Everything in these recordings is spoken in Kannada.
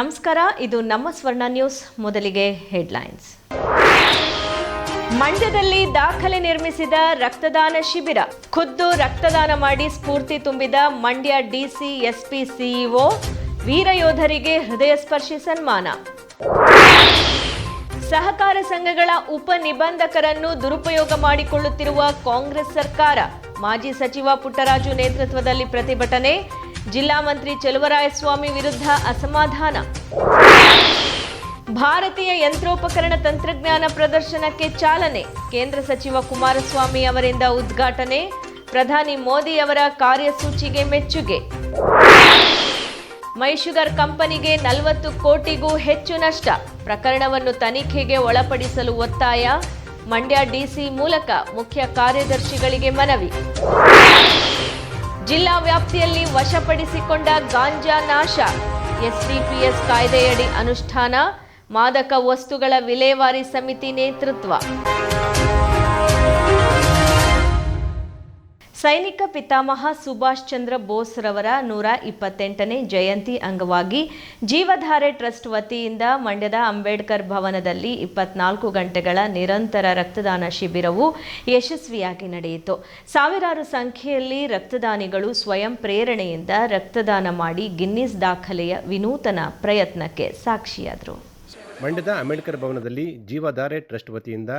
ನಮಸ್ಕಾರ, ಇದು ನಮ್ಮ ಸ್ವರ್ಣ ನ್ಯೂಸ್, ಮೊದಲಿಗೆ ಹೆಡ್ಲೈನ್ಸ್. ಮಂಡ್ಯದಲ್ಲಿ ದಾಖಲೆ ನಿರ್ಮಿಸಿದ ರಕ್ತದಾನ ಶಿಬಿರ. ಖುದ್ದು ರಕ್ತದಾನ ಮಾಡಿ ಸ್ಫೂರ್ತಿ ತುಂಬಿದ ಮಂಡ್ಯ ಡಿಸಿ, ಎಸ್ಪಿ, ಸಿಇಒ ವೀರಯೋಧರಿಗೆ ಹೃದಯ ಸ್ಪರ್ಶಿ ಸನ್ಮಾನ. ಸಹಕಾರ ಸಂಘಗಳ ಉಪ ನಿಬಂಧಕರನ್ನು ದುರುಪಯೋಗ ಮಾಡಿಕೊಳ್ಳುತ್ತಿರುವ ಕಾಂಗ್ರೆಸ್ ಸರ್ಕಾರ. ಮಾಜಿ ಸಚಿವ ಪುಟ್ಟರಾಜು ನೇತೃತ್ವದಲ್ಲಿ ಪ್ರತಿಭಟನೆ. ಜಿಲ್ಲಾ ಮಂತ್ರಿ ಚೆಲುವರಾಯಸ್ವಾಮಿ ವಿರುದ್ಧ ಅಸಮಾಧಾನ. ಭಾರತೀಯ ಯಂತ್ರೋಪಕರಣ ತಂತ್ರಜ್ಞಾನ ಪ್ರದರ್ಶನಕ್ಕೆ ಚಾಲನೆ. ಕೇಂದ್ರ ಸಚಿವ ಕುಮಾರಸ್ವಾಮಿ ಅವರಿಂದ ಉದ್ಘಾಟನೆ. ಪ್ರಧಾನಿ ಮೋದಿ ಅವರ ಕಾರ್ಯಸೂಚಿಗೆ ಮೆಚ್ಚುಗೆ. ಮೈಶುಗರ್ ಕಂಪನಿಗೆ ನಲವತ್ತು ಕೋಟಿಗೂ ಹೆಚ್ಚು ನಷ್ಟ. ಪ್ರಕರಣವನ್ನು ತನಿಖೆಗೆ ಒಳಪಡಿಸಲು ಒತ್ತಾಯ. ಮಂಡ್ಯ ಡಿಸಿ ಮೂಲಕ ಮುಖ್ಯ ಕಾರ್ಯದರ್ಶಿಗಳಿಗೆ ಮನವಿ. ಜಿಲ್ಲಾ ವ್ಯಾಪ್ತಿಯಲ್ಲಿ ವಶಪಡಿಸಿಕೊಂಡ ಗಾಂಜಾ ನಾಶ. ಎಸ್ಡಿಪಿಎಸ್ ಕಾಯ್ದೆಯಡಿ ಅನುಷ್ಠಾನ. ಮಾದಕ ವಸ್ತುಗಳ ವಿಲೇವಾರಿ ಸಮಿತಿ ನೇತೃತ್ವ. ಸೈನಿಕ ಪಿತಾಮಹ ಸುಭಾಷ್ ಚಂದ್ರ ಬೋಸ್ ರವರ ನೂರ ಇಪ್ಪತ್ತೆಂಟನೇ ಜಯಂತಿ ಅಂಗವಾಗಿ ಜೀವಧಾರೆ ಟ್ರಸ್ಟ್ ವತಿಯಿಂದ ಮಂಡ್ಯದ ಅಂಬೇಡ್ಕರ್ ಭವನದಲ್ಲಿ ಇಪ್ಪತ್ನಾಲ್ಕು ಗಂಟೆಗಳ ನಿರಂತರ ರಕ್ತದಾನ ಶಿಬಿರವು ಯಶಸ್ವಿಯಾಗಿ ನಡೆಯಿತು. ಸಾವಿರಾರು ಸಂಖ್ಯೆಯಲ್ಲಿ ರಕ್ತದಾನಿಗಳು ಸ್ವಯಂ ಪ್ರೇರಣೆಯಿಂದ ರಕ್ತದಾನ ಮಾಡಿ ಗಿನ್ನಿಸ್ ದಾಖಲೆಯ ವಿನೂತನ ಪ್ರಯತ್ನಕ್ಕೆ ಸಾಕ್ಷಿಯಾದರು. ಮಂಡ್ಯದ ಅಂಬೇಡ್ಕರ್ ಭವನದಲ್ಲಿ ಜೀವಧಾರೆ ಟ್ರಸ್ಟ್ ವತಿಯಿಂದ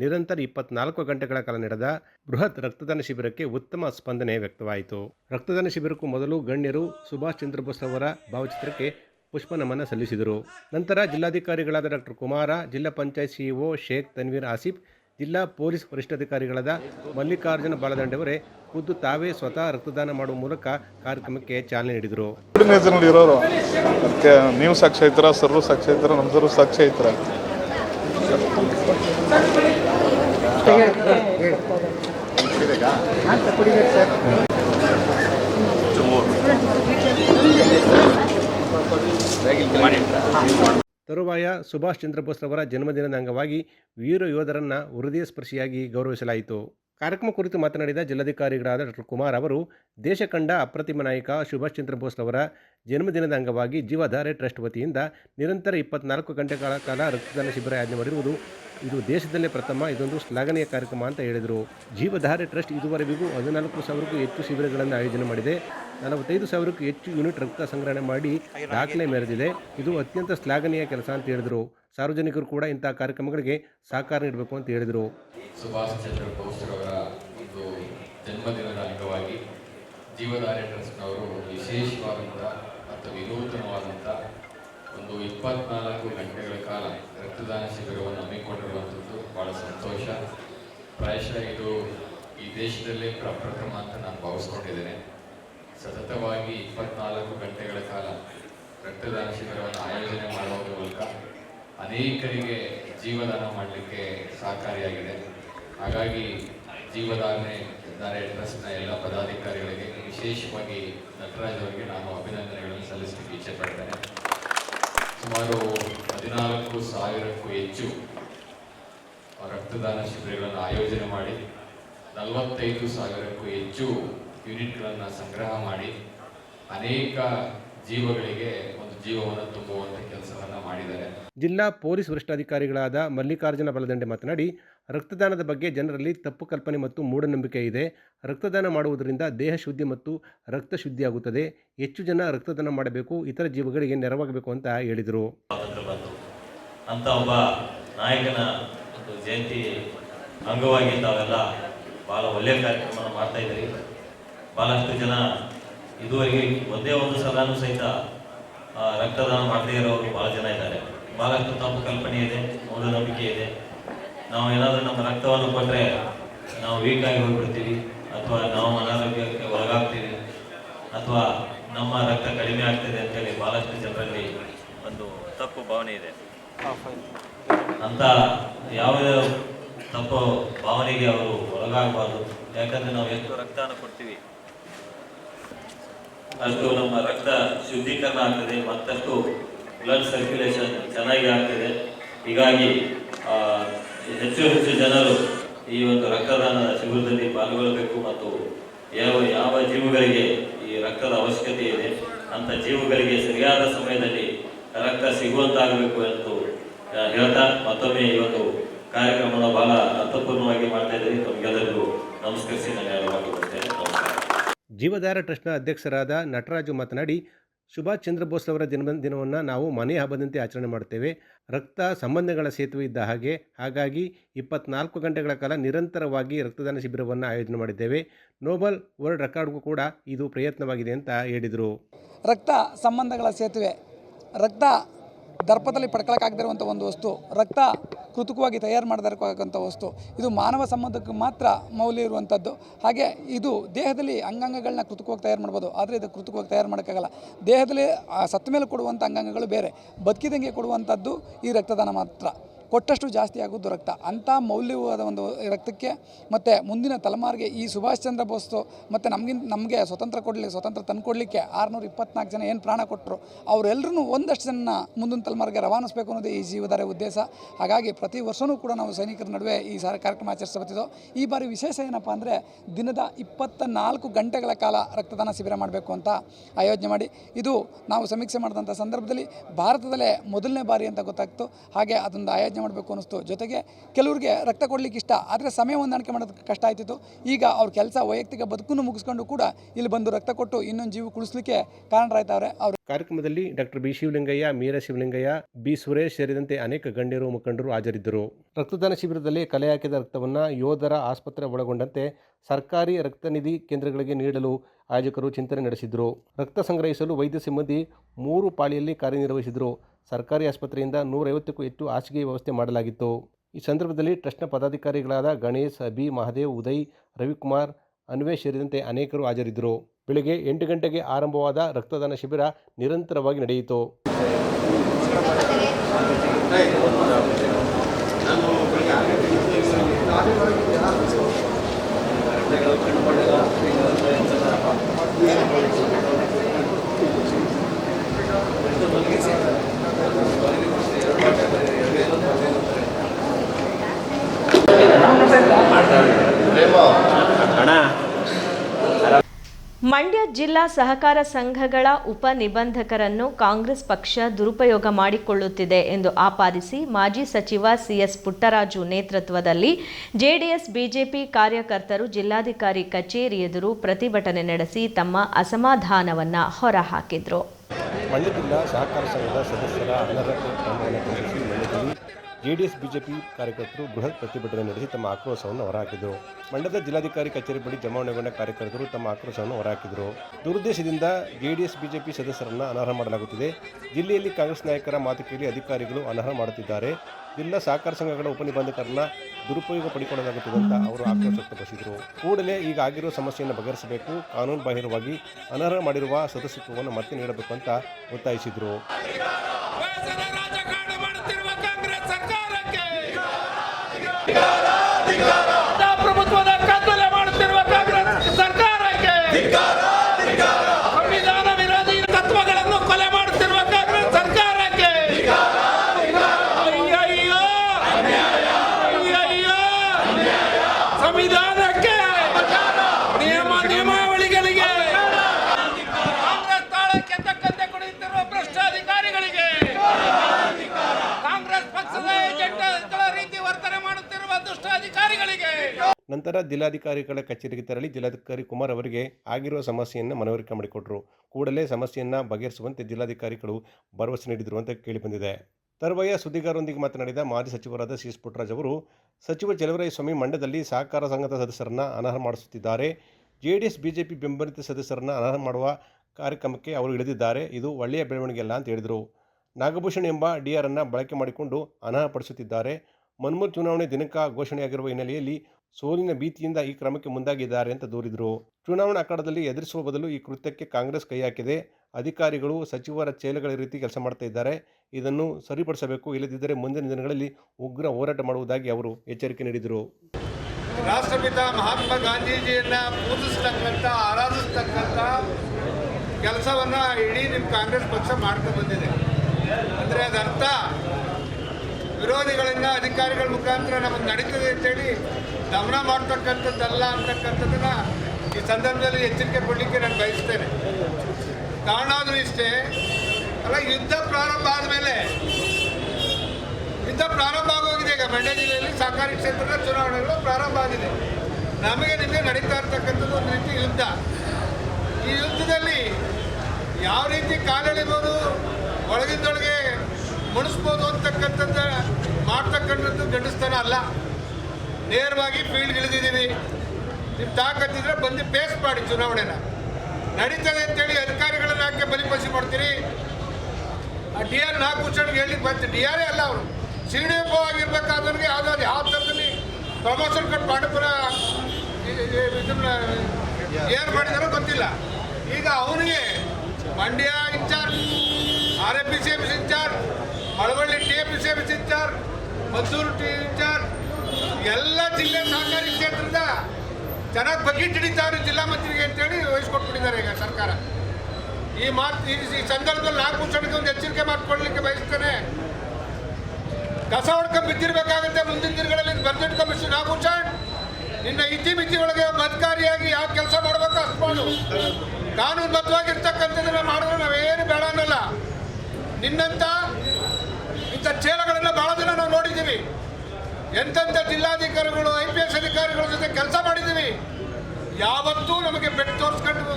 ನಿರಂತರ ಇಪ್ಪತ್ನಾಲ್ಕು ಗಂಟೆಗಳ ಕಾಲ ನಡೆದ ಬೃಹತ್ ರಕ್ತದಾನ ಶಿಬಿರಕ್ಕೆ ಉತ್ತಮ ಸ್ಪಂದನೆ ವ್ಯಕ್ತವಾಯಿತು. ರಕ್ತದಾನ ಶಿಬಿರಕ್ಕೂ ಮೊದಲು ಗಣ್ಯರು ಸುಭಾಷ್ ಚಂದ್ರ ಬೋಸ್ ಅವರ ಭಾವಚಿತ್ರಕ್ಕೆ ಪುಷ್ಪ ನಮನ ಸಲ್ಲಿಸಿದರು. ನಂತರ ಜಿಲ್ಲಾಧಿಕಾರಿಗಳಾದ ಡಾಕ್ಟರ್ ಕುಮಾರ, ಜಿಲ್ಲಾ ಪಂಚಾಯತ್ ಸಿಇಒ ಶೇಖ್ ತನ್ವೀರ್ ಆಸಿಫ್, ಜಿಲ್ಲಾ ಪೊಲೀಸ್ ವರಿಷ್ಠಾಧಿಕಾರಿಗಳಾದ ಮಲ್ಲಿಕಾರ್ಜುನ ಬಾಲದಂಡೆಯವರೇ ಖುದ್ದು ತಾವೇ ಸ್ವತಃ ರಕ್ತದಾನ ಮಾಡುವ ಮೂಲಕ ಕಾರ್ಯಕ್ರಮಕ್ಕೆ ಚಾಲನೆ ನೀಡಿದರು. ಇರೋರು. ಅದಕ್ಕೆ ನೀವು ಸಾಕ್ಷ್ಯ ಐತರ ಸರ್ರು ಸಾಕ್ಷ್ಯ ಸಾಕ್ಷಿ ಐತರ ತರುವಾಯ ಸುಭಾಷ್ ಚಂದ್ರ ಬೋಸ್ ಅವರ ಜನ್ಮದಿನದ ಅಂಗವಾಗಿ ವೀರ ಯೋಧರನ್ನ ಹೃದಯ ಸ್ಪರ್ಶಿಯಾಗಿ ಗೌರವಿಸಲಾಯಿತು. ಕಾರ್ಯಕ್ರಮ ಕುರಿತು ಮಾತನಾಡಿದ ಜಿಲ್ಲಾಧಿಕಾರಿಗಳಾದ ಡಾಕ್ಟರ್ ಕುಮಾರ್ ಅವರು ದೇಶ ಕಂಡ ಅಪ್ರತಿಮ ನಾಯಕ ಸುಭಾಷ್ ಚಂದ್ರ ಬೋಸ್ ಅವರ ಜನ್ಮದಿನದ ಅಂಗವಾಗಿ ಜೀವಧಾರೆ ಟ್ರಸ್ಟ್ ವತಿಯಿಂದ ನಿರಂತರ ಇಪ್ಪತ್ನಾಲ್ಕು ಗಂಟೆಗಳ ಕಾಲ ರಕ್ತದಾನ ಶಿಬಿರ ಆಯೋಜನೆ ಮಾಡಿರುವುದು ಇದು ದೇಶದಲ್ಲೇ ಪ್ರಥಮ, ಇದೊಂದು ಶ್ಲಾಘನೀಯ ಕಾರ್ಯಕ್ರಮ ಅಂತ ಹೇಳಿದರು. ಜೀವಧಾರೆ ಟ್ರಸ್ಟ್ ಇದುವರೆಗೂ ಹದಿನಾಲ್ಕು ಸಾವಿರಕ್ಕೂ ಹೆಚ್ಚು ಶಿಬಿರಗಳನ್ನು ಆಯೋಜನೆ ಮಾಡಿದೆ. ನಲವತ್ತೈದು ಸಾವಿರಕ್ಕೂ ಹೆಚ್ಚು ಯೂನಿಟ್ ರಕ್ತ ಸಂಗ್ರಹಣೆ ಮಾಡಿ ದಾಖಲೆ ಮೆರೆದಿದೆ. ಇದು ಅತ್ಯಂತ ಶ್ಲಾಘನೀಯ ಕೆಲಸ ಅಂತ ಹೇಳಿದರು. ಸಾರ್ವಜನಿಕರು ಕೂಡ ಇಂತಹ ಕಾರ್ಯಕ್ರಮಗಳಿಗೆ ಸಹಕಾರ ನೀಡಬೇಕು ಅಂತ ಹೇಳಿದರು. ಸುಭಾಷ್ ಚಂದ್ರ ಒಂದು ಜನ್ಮದಿನದ ಅಂಗವಾಗಿ ಜೀವಧಾರೆ ಟ್ರಸ್ಟ್ನವರು ವಿಶೇಷವಾದಂಥ ಮತ್ತು ವಿನೂತನವಾದಂಥ ಒಂದು ಇಪ್ಪತ್ನಾಲ್ಕು ಗಂಟೆಗಳ ಕಾಲ ರಕ್ತದಾನ ಶಿಬಿರವನ್ನು ಹಮ್ಮಿಕೊಂಡಿರುವಂಥದ್ದು ಭಾಳ ಸಂತೋಷ. ಪ್ರಾಯಶಃ ಇದು ಈ ದೇಶದಲ್ಲೇ ಪ್ರಪ್ರಥಮ ಅಂತ ನಾನು ಭಾವಿಸ್ಕೊಂಡಿದ್ದೇನೆ. ಸತತವಾಗಿ ಇಪ್ಪತ್ನಾಲ್ಕು ಗಂಟೆಗಳ ಕಾಲ ರಕ್ತದಾನ ಶಿಬಿರವನ್ನು ಆಯೋಜನೆ ಮಾಡುವುದರ ಮೂಲಕ ಅನೇಕರಿಗೆ ಜೀವದಾನ ಮಾಡಲಿಕ್ಕೆ ಸಹಕಾರಿಯಾಗಿದೆ. ಹಾಗಾಗಿ ಜೀವದಾನೆ ಟ್ರಸ್ಟ್ನ ಎಲ್ಲ ಪದಾಧಿಕಾರಿಗಳಿಗೆ ವಿಶೇಷವಾಗಿ ನಟರಾಜ್ ಅವರಿಗೆ ನಾನು ಅಭಿನಂದನೆಗಳನ್ನು ಸಲ್ಲಿಸಲಿಕ್ಕೆ ಇಚ್ಛೆ ಪಡ್ತೇನೆ. ಸುಮಾರು ಹದಿನಾಲ್ಕು ಸಾವಿರಕ್ಕೂ ಹೆಚ್ಚು ರಕ್ತದಾನ ಶಿಬಿರಗಳನ್ನು ಆಯೋಜನೆ ಮಾಡಿ, ನಲವತ್ತೈದು ಸಾವಿರಕ್ಕೂ ಹೆಚ್ಚು ಯೂನಿಟ್ಗಳನ್ನು ಸಂಗ್ರಹ ಮಾಡಿ, ಅನೇಕ ಜೀವಗಳಿಗೆ ಒಂದು ಜೀವವನ್ನು ತುಂಬುವಂಥ ಕೆಲಸವನ್ನು ಮಾಡಿದ್ದಾರೆ. ಜಿಲ್ಲಾ ಪೊಲೀಸ್ ವರಿಷ್ಠಾಧಿಕಾರಿಗಳಾದ ಮಲ್ಲಿಕಾರ್ಜುನ ಬಲದಂಡೆ ಮಾತನಾಡಿ, ರಕ್ತದಾನದ ಬಗ್ಗೆ ಜನರಲ್ಲಿ ತಪ್ಪು ಕಲ್ಪನೆ ಮತ್ತು ಮೂಢನಂಬಿಕೆ ಇದೆ. ರಕ್ತದಾನ ಮಾಡುವುದರಿಂದ ದೇಹ ಶುದ್ಧಿ ಮತ್ತು ರಕ್ತ ಶುದ್ಧಿಯಾಗುತ್ತದೆ. ಹೆಚ್ಚು ಜನ ರಕ್ತದಾನ ಮಾಡಬೇಕು, ಇತರ ಜೀವಗಳಿಗೆ ನೆರವಾಗಬೇಕು ಅಂತ ಹೇಳಿದರು. ಅಂತ ಒಬ್ಬ ನಾಯಕನ ಒಂದು ಅಂಗವಾಗಿ ಭಾಳ ಒಳ್ಳೆಯ ಮಾಡ್ತಾ ಜನ ಇದುವರೆಗೆ ಒಂದೇ ಒಂದು ಸಲನೂ ಸಹಿತ ರಕ್ತದಾನ ಮಾಡದೇ ಇರೋರು ಭಾಳ ಜನ ಇದ್ದಾರೆ. ಭಾಳಷ್ಟು ತಪ್ಪು ಕಲ್ಪನೆ ಇದೆ ಮೂಢನಂಬಿಕೆ ಇದೆ. ನಾವು ಏನಾದರೂ ನಮ್ಮ ರಕ್ತವನ್ನು ಕೊಟ್ಟರೆ ನಾವು ವೀಕ್ ಆಗಿ ಹೋಗ್ಬಿಡ್ತೀವಿ, ಅಥವಾ ನಾವು ಅನಾರೋಗ್ಯಕ್ಕೆ ಒಳಗಾಗ್ತೀವಿ, ಅಥವಾ ನಮ್ಮ ರಕ್ತ ಕಡಿಮೆ ಆಗ್ತಿದೆ ಅಂತೇಳಿ ಬಹಳಷ್ಟು ಜನರಲ್ಲಿ ಒಂದು ತಪ್ಪು ಭಾವನೆ ಇದೆ. ಅಂತ ಯಾವುದೇ ತಪ್ಪು ಭಾವನೆಗೆ ಅವರು ಒಳಗಾಗಬಾರ್ದು. ಯಾಕಂದ್ರೆ ನಾವು ಎಷ್ಟು ರಕ್ತನ ಕೊಡ್ತೀವಿ, ಅಷ್ಟು ನಮ್ಮ ರಕ್ತ ಶುದ್ಧೀಕರಣ ಆಗ್ತದೆ, ಮತ್ತಷ್ಟು ಬ್ಲಡ್ ಸರ್ಕ್ಯುಲೇಷನ್ ಚೆನ್ನಾಗಿ ಆಗ್ತಿದೆ. ಹೀಗಾಗಿ ಹೆಚ್ಚು ಹೆಚ್ಚು ಜನರು ಈ ಒಂದು ರಕ್ತದಾನ ಶಿಬಿರದಲ್ಲಿ ಪಾಲ್ಗೊಳ್ಳಬೇಕು ಮತ್ತು ಯಾವ ಯಾವ ಜೀವಗಳಿಗೆ ಈ ರಕ್ತದ ಅವಶ್ಯಕತೆ ಇದೆ ಅಂತ ಜೀವಗಳಿಗೆ ಸರಿಯಾದ ಸಮಯದಲ್ಲಿ ರಕ್ತ ಸಿಗುವಂತಾಗಬೇಕು ಎಂದು ಹೇಳ್ತಾ ಮತ್ತೊಮ್ಮೆ ಈ ಒಂದು ಕಾರ್ಯಕ್ರಮವನ್ನು ಬಹಳ ಅರ್ಥಪೂರ್ಣವಾಗಿ ಮಾಡ್ತಾ ಇದ್ದೀರಿ ತಮಗೆಲ್ಲರಿಗೂ ನಮಸ್ಕರಿಸಿ ನಾನು ಜೀವಧಾರ ಟ್ರಸ್ಟ್ನ ಅಧ್ಯಕ್ಷರಾದ ನಟರಾಜು ಮಾತನಾಡಿ ಸುಭಾಷ್ ಚಂದ್ರ ಬೋಸ್ ಅವರ ಜನ್ಮದಿನವನ್ನು ನಾವು ಮನೆ ಹಬ್ಬದಂತೆ ಆಚರಣೆ ಮಾಡುತ್ತೇವೆ. ರಕ್ತ ಸಂಬಂಧಗಳ ಸೇತುವೆ ಇದ್ದ ಹಾಗೆ, ಹಾಗಾಗಿ ಇಪ್ಪತ್ನಾಲ್ಕು ಗಂಟೆಗಳ ಕಾಲ ನಿರಂತರವಾಗಿ ರಕ್ತದಾನ ಶಿಬಿರವನ್ನು ಆಯೋಜನೆ ಮಾಡಿದ್ದೇವೆ. ನೋಬಲ್ ವರ್ಲ್ಡ್ ರೆಕಾರ್ಡ್ಗೂ ಕೂಡ ಇದು ಪ್ರಯತ್ನವಾಗಿದೆ ಅಂತ ಹೇಳಿದರು. ರಕ್ತ ಸಂಬಂಧಗಳ ಸೇತುವೆ, ರಕ್ತ ದರ್ಪದಲ್ಲಿ ಪಡ್ಕೊಳಕ್ಕಾಗದಿರುವಂಥ ಒಂದು ವಸ್ತು, ರಕ್ತ ಕೃತಕವಾಗಿ ತಯಾರು ಮಾಡದಿರತಕ್ಕಂಥ ವಸ್ತು. ಇದು ಮಾನವ ಸಂಬಂಧಕ್ಕೆ ಮಾತ್ರ ಮೌಲ್ಯ ಇರುವಂಥದ್ದು ಹಾಗೆ ಇದು ದೇಹದಲ್ಲಿ ಅಂಗಾಂಗಗಳನ್ನ ಕೃತಕವಾಗಿ ತಯಾರು ಮಾಡ್ಬೋದು. ಆದರೆ ಇದು ಕೃತಕವಾಗಿ ತಯಾರು ಮಾಡೋಕ್ಕಾಗಲ್ಲ. ದೇಹದಲ್ಲಿ ಸತ್ತ ಮೇಲೆ ಕೊಡುವಂಥ ಅಂಗಾಂಗಗಳು ಬೇರೆ. ಬದುಕಿದಂಗೆ ಕೊಡುವಂಥದ್ದು ಈ ರಕ್ತದಾನ ಮಾತ್ರ. ಕೊಟ್ಟಷ್ಟು ಜಾಸ್ತಿ ಆಗೋದು ರಕ್ತ. ಅಂಥ ಮೌಲ್ಯವಾದ ಒಂದು ರಕ್ತಕ್ಕೆ ಮತ್ತು ಮುಂದಿನ ತಲೆಮಾರಿಗೆ ಈ ಸುಭಾಷ್ ಚಂದ್ರ ಬೋಸ್ದು ಮತ್ತು ನಮಗಿಂತ ನಮಗೆ ಸ್ವತಂತ್ರ ಕೊಡಲಿ, ಸ್ವತಂತ್ರ ತಂದುಕೊಡ್ಲಿಕ್ಕೆ ಆರುನೂರ ಇಪ್ಪತ್ನಾಲ್ಕು ಜನ ಏನು ಪ್ರಾಣ ಕೊಟ್ಟರು ಅವರೆಲ್ಲರೂ ಒಂದಷ್ಟು ಜನ ಮುಂದಿನ ತಲೆಮಾರಿಗೆ ರವಾನಿಸಬೇಕು ಅನ್ನೋದೇ ಈ ಜೀವಧಾರೆ ಉದ್ದೇಶ. ಹಾಗಾಗಿ ಪ್ರತಿ ವರ್ಷವೂ ಕೂಡ ನಾವು ಸೈನಿಕರ ನಡುವೆ ಈ ಸಾರ ಕಾರ್ಯಕ್ರಮ ಆಚರಿಸ್ತಾ ಈ ಬಾರಿ ವಿಶೇಷ ಏನಪ್ಪ ಅಂದರೆ ದಿನದ ಇಪ್ಪತ್ತ ನಾಲ್ಕು ಗಂಟೆಗಳ ಕಾಲ ರಕ್ತದಾನ ಶಿಬಿರ ಮಾಡಬೇಕು ಅಂತ ಆಯೋಜನೆ ಮಾಡಿ. ಇದು ನಾವು ಸಮೀಕ್ಷೆ ಮಾಡಿದಂಥ ಸಂದರ್ಭದಲ್ಲಿ ಭಾರತದಲ್ಲೇ ಮೊದಲನೇ ಬಾರಿ ಅಂತ ಗೊತ್ತಾಗ್ತು. ಹಾಗೆ ಅದೊಂದು ಆಯೋಜನೆ ಮಾಡಬೇಕು ಅನ್ನಿಸ್ತು. ಜೊತೆಗೆ ಕೆಲವರಿಗೆ ರಕ್ತ ಕೊಡಲಿಕ್ಕೆ ಇಷ್ಟ, ಆದರೆ ಸಮಯ ಹೊಂದಾಣಿಕೆ ಮಾಡೋದಕ್ಕೆ ಕಷ್ಟ ಆಯ್ತಿತ್ತು. ಈಗ ಅವ್ರ ಕೆಲಸ ವೈಯಕ್ತಿಕ ಬದುಕನ್ನು ಮುಗಿಸ್ಕೊಂಡು ಕೂಡ ಇಲ್ಲಿ ಬಂದು ರಕ್ತ ಕೊಟ್ಟು ಇನ್ನೊಂದು ಜೀವ ಕುಳಿಸ್ಲಿಕ್ಕೆ ಕಾರಣರಾಯ್ತವ್ರೆ. ಅವರು ಕಾರ್ಯಕ್ರಮದಲ್ಲಿ doctor B Shivalingaiah, Meera Shivalingaiah, B Suresh ಸೇರಿದಂತೆ ಅನೇಕ ಗಣ್ಯರು, ಮುಖಂಡರು ಹಾಜರಿದ್ದರು. ರಕ್ತದಾನ ಶಿಬಿರದಲ್ಲಿ ಕಲೆ ಹಾಕಿದ ರಕ್ತವನ್ನು ಯೋಧರ ಆಸ್ಪತ್ರೆ ಒಳಗೊಂಡಂತೆ ಸರ್ಕಾರಿ ರಕ್ತ ನಿಧಿ ಕೇಂದ್ರಗಳಿಗೆ ನೀಡಲು ಆಯೋಜಕರು ಚಿಂತನೆ ನಡೆಸಿದರು. ರಕ್ತ ಸಂಗ್ರಹಿಸಲು ವೈದ್ಯ ಸಿಬ್ಬಂದಿ ಮೂರು ಪಾಳಿಯಲ್ಲಿ ಕಾರ್ಯನಿರ್ವಹಿಸಿದರು. ಸರ್ಕಾರಿ ಆಸ್ಪತ್ರೆಯಿಂದ ನೂರೈವತ್ತಕ್ಕೂ ಹೆಚ್ಚು ಹಾಸಿಗೆ ವ್ಯವಸ್ಥೆ ಮಾಡಲಾಗಿತ್ತು. ಈ ಸಂದರ್ಭದಲ್ಲಿ ಟ್ರಸ್ಟ್ನ ಪದಾಧಿಕಾರಿಗಳಾದ ಗಣೇಶ್, ಅಭಿ, ಮಹಾದೇವ್, ಉದಯ್, ರವಿಕುಮಾರ್ ಅನ್ವೇಷ್ ಸೇರಿದಂತೆ ಅನೇಕರು ಹಾಜರಿದ್ದರು. ಬೆಳಗ್ಗೆ ಎಂಟು ಗಂಟೆಗೆ ಆರಂಭವಾದ ರಕ್ತದಾನ ಶಿಬಿರ ನಿರಂತರವಾಗಿ ನಡೆಯಿತು. ಮಂಡ್ಯ ಜಿಲ್ಲಾ ಸಹಕಾರ ಸಂಘಗಳ ಉಪ ನಿಬಂಧಕರನ್ನು ಕಾಂಗ್ರೆಸ್ ಪಕ್ಷ ದುರುಪಯೋಗ ಮಾಡಿಕೊಳ್ಳುತ್ತಿದೆ ಎಂದು ಆಪಾದಿಸಿ ಮಾಜಿ ಸಚಿವ ಸಿಎಸ್ ಪುಟ್ಟರಾಜು ನೇತೃತ್ವದಲ್ಲಿ ಜೆಡಿಎಸ್, ಬಿಜೆಪಿ ಕಾರ್ಯಕರ್ತರು ಜಿಲ್ಲಾಧಿಕಾರಿ ಕಚೇರಿ ಎದುರು ಪ್ರತಿಭಟನೆ ನಡೆಸಿ ತಮ್ಮ ಅಸಮಾಧಾನವನ್ನ ಹೊರಹಾಕಿದ್ರು ಮಂಡ್ಯ ಜಿಲ್ಲಾ ಸಹಕಾರ ಸಂಘದ ಸದಸ್ಯರ ಅನರ್ಹತೆ ಕ್ರಮವನ್ನು ಖಂಡಿಸಿ ಮಂಡ್ಯದಲ್ಲಿ ಜೆಡಿಎಸ್, ಬಿಜೆಪಿ ಕಾರ್ಯಕರ್ತರು ಬೃಹತ್ ಪ್ರತಿಭಟನೆ ನಡೆಸಿ ತಮ್ಮ ಆಕ್ರೋಶವನ್ನು ಹೊರಹಾಕಿದರು. ಮಂಡ್ಯದ ಜಿಲ್ಲಾಧಿಕಾರಿ ಕಚೇರಿ ಬಳಿ ಜಮಾವಣೆಗೊಂಡ ಕಾರ್ಯಕರ್ತರು ತಮ್ಮ ಆಕ್ರೋಶವನ್ನು ಹೊರಹಾಕಿದರು. ದುರುದ್ದೇಶದಿಂದ ಜೆಡಿಎಸ್, ಬಿಜೆಪಿ ಸದಸ್ಯರನ್ನು ಅನರ್ಹ ಮಾಡಲಾಗುತ್ತಿದೆ. ಜಿಲ್ಲೆಯಲ್ಲಿ ಕಾಂಗ್ರೆಸ್ ನಾಯಕರ ಮಾತು ಕೇಳಿ ಅಧಿಕಾರಿಗಳು ಅನರ್ಹ ಮಾಡುತ್ತಿದ್ದಾರೆ. ಜಿಲ್ಲಾ ಸಹಕಾರ ಸಂಘಗಳ ಉಪನಿಬಂಧಕರನ್ನ ದುರುಪಯೋಗ ಪಡಿಕೊಳ್ಳಲಾಗುತ್ತಿದೆ ಅಂತ ಅವರು ಆಕ್ರೋಶ ವ್ಯಕ್ತಪಡಿಸಿದರು. ಕೂಡಲೇ ಈಗ ಆಗಿರುವ ಸಮಸ್ಯೆಯನ್ನು ಬಗೆಹರಿಸಬೇಕು ಕಾನೂನು ಬಾಹಿರವಾಗಿ ಅನರ್ಹ ಮಾಡಿರುವ ಸದಸ್ಯತ್ವವನ್ನು ಮತ್ತೆ ನೀಡಬೇಕು ಅಂತ ಒತ್ತಾಯಿಸಿದರು. ನಂತರ ಜಿಲ್ಲಾಧಿಕಾರಿಗಳ ಕಚೇರಿಗೆ ತೆರಳಿ ಜಿಲ್ಲಾಧಿಕಾರಿ ಕುಮಾರ್ ಅವರಿಗೆ ಆಗಿರುವ ಸಮಸ್ಯೆಯನ್ನು ಮನವರಿಕೆ ಮಾಡಿಕೊಟ್ಟರು ಕೂಡಲೇ ಸಮಸ್ಯೆಯನ್ನು ಬಗೆಹರಿಸುವಂತೆ ಜಿಲ್ಲಾಧಿಕಾರಿಗಳು ಭರವಸೆ ನೀಡಿದರು ಅಂತ ಕೇಳಿಬಂದಿದೆ ತರುವಾಯ ಸುದ್ದಿಗಾರರೊಂದಿಗೆ ಮಾತನಾಡಿದ ಮಾಜಿ ಸಚಿವರಾದ ಸಿ ಎಸ್ ಅವರು, ಸಚಿವ ಸ್ವಾಮಿ ಮಂಡ್ಯದಲ್ಲಿ ಸಹಕಾರ ಸಂಘದ ಸದಸ್ಯರನ್ನು ಅನರ್ಹ ಮಾಡಿಸುತ್ತಿದ್ದಾರೆ. ಜೆಡಿಎಸ್, ಬಿಜೆಪಿ ಬೆಂಬಲಿತ ಸದಸ್ಯರನ್ನು ಅನರ್ಹ ಮಾಡುವ ಕಾರ್ಯಕ್ರಮಕ್ಕೆ ಅವರು ಇಳಿದಿದ್ದಾರೆ. ಇದು ಒಳ್ಳೆಯ ಬೆಳವಣಿಗೆ ಅಲ್ಲ ಅಂತ ಹೇಳಿದರು. ನಾಗಭೂಷಣ್ ಎಂಬ ಡಿಆರನ್ನು ಬಳಕೆ ಮಾಡಿಕೊಂಡು ಅನರ್ಹಪಡಿಸುತ್ತಿದ್ದಾರೆ. ಮನ್ಮೂರ್ ಚುನಾವಣೆ ದಿನಾಂಕ ಘೋಷಣೆಯಾಗಿರುವ ಹಿನ್ನೆಲೆಯಲ್ಲಿ ಸೋಲಿನ ಭೀತಿಯಿಂದ ಈ ಕ್ರಮಕ್ಕೆ ಮುಂದಾಗಿದ್ದಾರೆ ಅಂತ ದೂರಿದರು. ಚುನಾವಣಾ ಅಖಾಡದಲ್ಲಿ ಎದುರಿಸುವ ಬದಲು ಈ ಕೃತ್ಯಕ್ಕೆ ಕಾಂಗ್ರೆಸ್ ಕೈ ಹಾಕಿದೆ. ಅಧಿಕಾರಿಗಳು, ಸಚಿವರ ಚೇಲಗಳ ರೀತಿ ಕೆಲಸ ಮಾಡ್ತಾ ಇದ್ದಾರೆ. ಇದನ್ನು ಸರಿಪಡಿಸಬೇಕು, ಇಲ್ಲದಿದ್ದರೆ ಮುಂದಿನ ದಿನಗಳಲ್ಲಿ ಉಗ್ರ ಹೋರಾಟ ಮಾಡುವುದಾಗಿ ಅವರು ಎಚ್ಚರಿಕೆ ನೀಡಿದರು. ರಾಷ್ಟ್ರಪಿತ ಮಹಾತ್ಮ ಗಾಂಧೀಜಿಯನ್ನ ಪೂಜಿಸ್ತಕ್ಕಂಥ ಆರಾಧಿಸ್ತಕ್ಕಂಥ ಕೆಲಸವನ್ನ ಇಡೀ ನಿಮ್ಮ ಕಾಂಗ್ರೆಸ್ ಪಕ್ಷ ಮಾಡ್ಕೊಂಡು ಬಂದಿದೆ. ಅಂದರೆ ಅದರ್ಥ, ವಿರೋಧಿಗಳಿಂದ ಅಧಿಕಾರಿಗಳ ಮುಖಾಂತರ ನಮಗೆ ನಡೀತದೆ ಅಂತೇಳಿ ದಮನ ಮಾಡ್ತಕ್ಕಂಥದ್ದಲ್ಲ ಅಂತಕ್ಕಂಥದ್ದನ್ನ ಈ ಸಂದರ್ಭದಲ್ಲಿ ಎಚ್ಚರಿಕೆ ಕೊಡಲಿಕ್ಕೆ ನಾನು ಬಯಸ್ತೇನೆ. ಕಾರಣ ಆದರೂ ಇಷ್ಟೇ, ಅಲ್ಲ, ಯುದ್ಧ ಪ್ರಾರಂಭ ಆದಮೇಲೆ, ಯುದ್ಧ ಪ್ರಾರಂಭ ಆಗೋಗಿದೆ, ಈಗ ಮಂಡ್ಯ ಜಿಲ್ಲೆಯಲ್ಲಿ ಸಹಕಾರಿ ಕ್ಷೇತ್ರದ ಚುನಾವಣೆಗಳು ಪ್ರಾರಂಭ ಆಗಿದೆ. ನಮಗೆ ನಿಮಗೆ ನಡೀತಾ ಇರ್ತಕ್ಕಂಥದ್ದು ಒಂದು ರೀತಿ ಯುದ್ಧ. ಈ ಯುದ್ಧದಲ್ಲಿ ಯಾವ ರೀತಿ ಕಾಲೆಳಿಬೋದು, ಒಳಗಿಂದೊಳಗೆ ಮುಣಿಸ್ಬೋದು ಅಂತಕ್ಕಂಥದ್ದು, ಮಾಡ್ತಕ್ಕಂಥದ್ದು ಗಂಡಸ್ತನ ಅಲ್ಲ. ನೇರವಾಗಿ ಫೀಲ್ಡ್ ಇಳಿದಿದ್ದೀವಿ. ನಿಮ್ಮ ತಾಕತ್ತಿದ್ರೆ ಬಂದು ಪೇಸ್ ಮಾಡಿ ಚುನಾವಣೆನ. ನಡೀತದೆ ಅಂತೇಳಿ ಅಧಿಕಾರಿಗಳನ್ನ ಯಾಕೆ ಬಲಿಪಸಿ ಮಾಡ್ತೀರಿ? ಆ ಡಿ ಆರ್ ನಾಗಭೂಷಣ್ಗೆ ಹೇಳಿ ಬಂತು ಡಿ ಆರೇ ಅಲ್ಲ ಅವರು. ಸಿ ಡಿ ಎಫ್ ಆಗಿರ್ಬೇಕಾದವ್ರಿಗೆ ಯಾವ್ದಾದ್ರು ಯಾವ ಥರದಲ್ಲಿ ಪ್ರಮೋಷನ್ ಕೊಟ್ಟು ಪಾಂಡಪುರ ಇದನ್ನ ಏನು ಮಾಡಿದಾರೋ ಗೊತ್ತಿಲ್ಲ. ಈಗ ಅವನಿಗೆ Mandya incharge, R F P C M incharge, Malavalli T F C M incharge, Maddur T incharge ಎಲ್ಲ ಜಿಲ್ಲೆ ಸಹಕಾರಿ ಕ್ಷೇತ್ರದ ಜನ ಬಕೆಟ್ ಹಿಡಿತಾವ್ರೆ ಜಿಲ್ಲಾ ಮಂತ್ರಿಗೆ ಅಂತೇಳಿ ವಹಿಸ್ಕೊಟ್ಬಿಟ್ಟಿದ್ದಾರೆ ಈಗ ಸರ್ಕಾರ. ಈ ಮಾತು ಈ ಸಂದರ್ಭದಲ್ಲಿ ನಾಗಭೂಷಣಕ್ಕೆ ಒಂದು ಎಚ್ಚರಿಕೆ ಮಾಡ್ಕೊಳ್ಳಿಕ್ಕೆ ಬಯಸ್ತೇನೆ. ಕಸ ಹೊಡ್ಕ ಬಿದ್ದಿರಬೇಕಾಗುತ್ತೆ ಮುಂದಿನ ದಿನಗಳಲ್ಲಿ ಬರ್ದಿಟ್ಕೊಂಬಿಸಿ ನಾಗಭೂಷಣ್ ನಿನ್ನ ಇತಿಮಿತಿ ಒಳಗೆ ಅಧಿಕಾರಿಯಾಗಿ ಯಾವ ಕೆಲಸ ಮಾಡಬೇಕು ಅಷ್ಟು ಮಾಡು. ಕಾನೂನುಬದ್ಧವಾಗಿರ್ತಕ್ಕಂಥದ್ದನ್ನ ಮಾಡಿದ್ರೆ ನಾವೇನು ಬೇಡ ಅನ್ನಲ್ಲ. ನಿನ್ನಂತ ಇಂಥ ಚೇಲಗಳನ್ನ ಬಹಳ ದಿನ ನಾವು ನೋಡಿದ್ದೀವಿ. ಎಂತೆಂಥ ಜಿಲ್ಲಾಧಿಕಾರಿಗಳು ಐ ಪಿ ಎಸ್ ಅಧಿಕಾರಿಗಳ ಜೊತೆ ಕೆಲಸ ಮಾಡಿದ್ದೀವಿ. ಯಾವತ್ತೂ ನಮಗೆ ಬೆಟ್ಟು ತೋರಿಸ್ಕೊಂಡು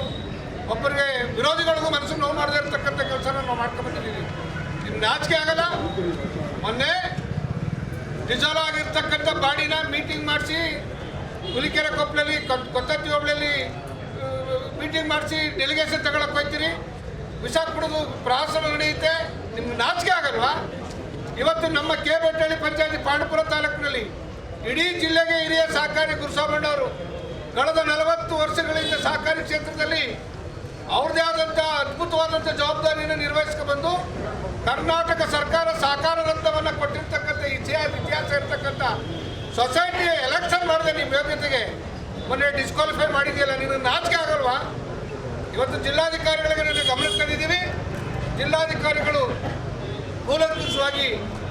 ಒಬ್ಬರಿಗೆ ವಿರೋಧಿಗಳಿಗೂ ಮನಸ್ಸು ನೋವು ಮಾಡದೇ ಇರತಕ್ಕಂಥ ಕೆಲಸನ ನಾವು ಮಾಡ್ಕೊಂಡಿದ್ದೀವಿ ಇನ್ನು ನಾಚಿಕೆ ಆಗಲ್ಲ. ಮೊನ್ನೆ ಡಿಸಾಲ್ವ್ ಆಗಿರ್ತಕ್ಕಂಥ ಬಾಡಿನ ಮೀಟಿಂಗ್ ಮಾಡಿಸಿ, ಹುಲಿಕೆರೆ ಕೊಪ್ಪಳಲ್ಲಿ ಕೊತ್ತತ್ತಿ ಹೋಬಳಿಯಲ್ಲಿ ಮೀಟಿಂಗ್ ಮಾಡಿಸಿ ಡೆಲಿಗೇಷನ್ ತಗೊಳಕ್ಕೆ ಹೋಗ್ತೀರಿ ಕುಡಿದು ಪ್ರವಾಸ ನಡೆಯುತ್ತೆ. ನಿಮ್ಗೆ ನಾಚಿಕೆ ಆಗಲ್ವಾ? ಇವತ್ತು ನಮ್ಮ ಕೆ ಬೆಟ್ಟಳ್ಳಿ ಪಂಚಾಯತಿ ಪಾಂಡಪುರ ತಾಲೂಕಿನಲ್ಲಿ ಇಡೀ ಜಿಲ್ಲೆಗೆ ಹಿರಿಯ ಸಹಕಾರಿ ಗುರುಸಾಮಣ್ಣವರು ಕಳೆದ ನಲವತ್ತು ವರ್ಷಗಳಿಂದ ಸಹಕಾರಿ ಕ್ಷೇತ್ರದಲ್ಲಿ ಅವ್ರದ್ದೇ ಆದಂಥ ಅದ್ಭುತವಾದಂಥ ಜವಾಬ್ದಾರಿಯನ್ನು ನಿರ್ವಹಿಸ್ಕೊಂಡು ಕರ್ನಾಟಕ ಸರ್ಕಾರ ಸಹಕಾರ ಕೊಟ್ಟಿರ್ತಕ್ಕಂಥ ಇತಿಹಾಸ ಇತಿಹಾಸ ಇರ್ತಕ್ಕಂಥ ಸೊಸೈಟಿ ಎಲೆಕ್ಷನ್ ಮಾಡಿದೆ ನಿಮ್ಮ ಯೋಗ್ಯತೆಗೆ ಮೊನ್ನೆ ಡಿಸ್ಕ್ವಾಲಿಫೈ ಮಾಡಿದೆಯಲ್ಲ, ನೀನು ನಾಚಿಕೆ ಆಗಲ್ವಾ? ಇವತ್ತು ಜಿಲ್ಲಾಧಿಕಾರಿಗಳಿಗೆ ನಾನು ಗಮನ ತಂದಿದ್ದೀವಿ. ಜಿಲ್ಲಾಧಿಕಾರಿಗಳು ಕೂಲಂಕುಷವಾಗಿ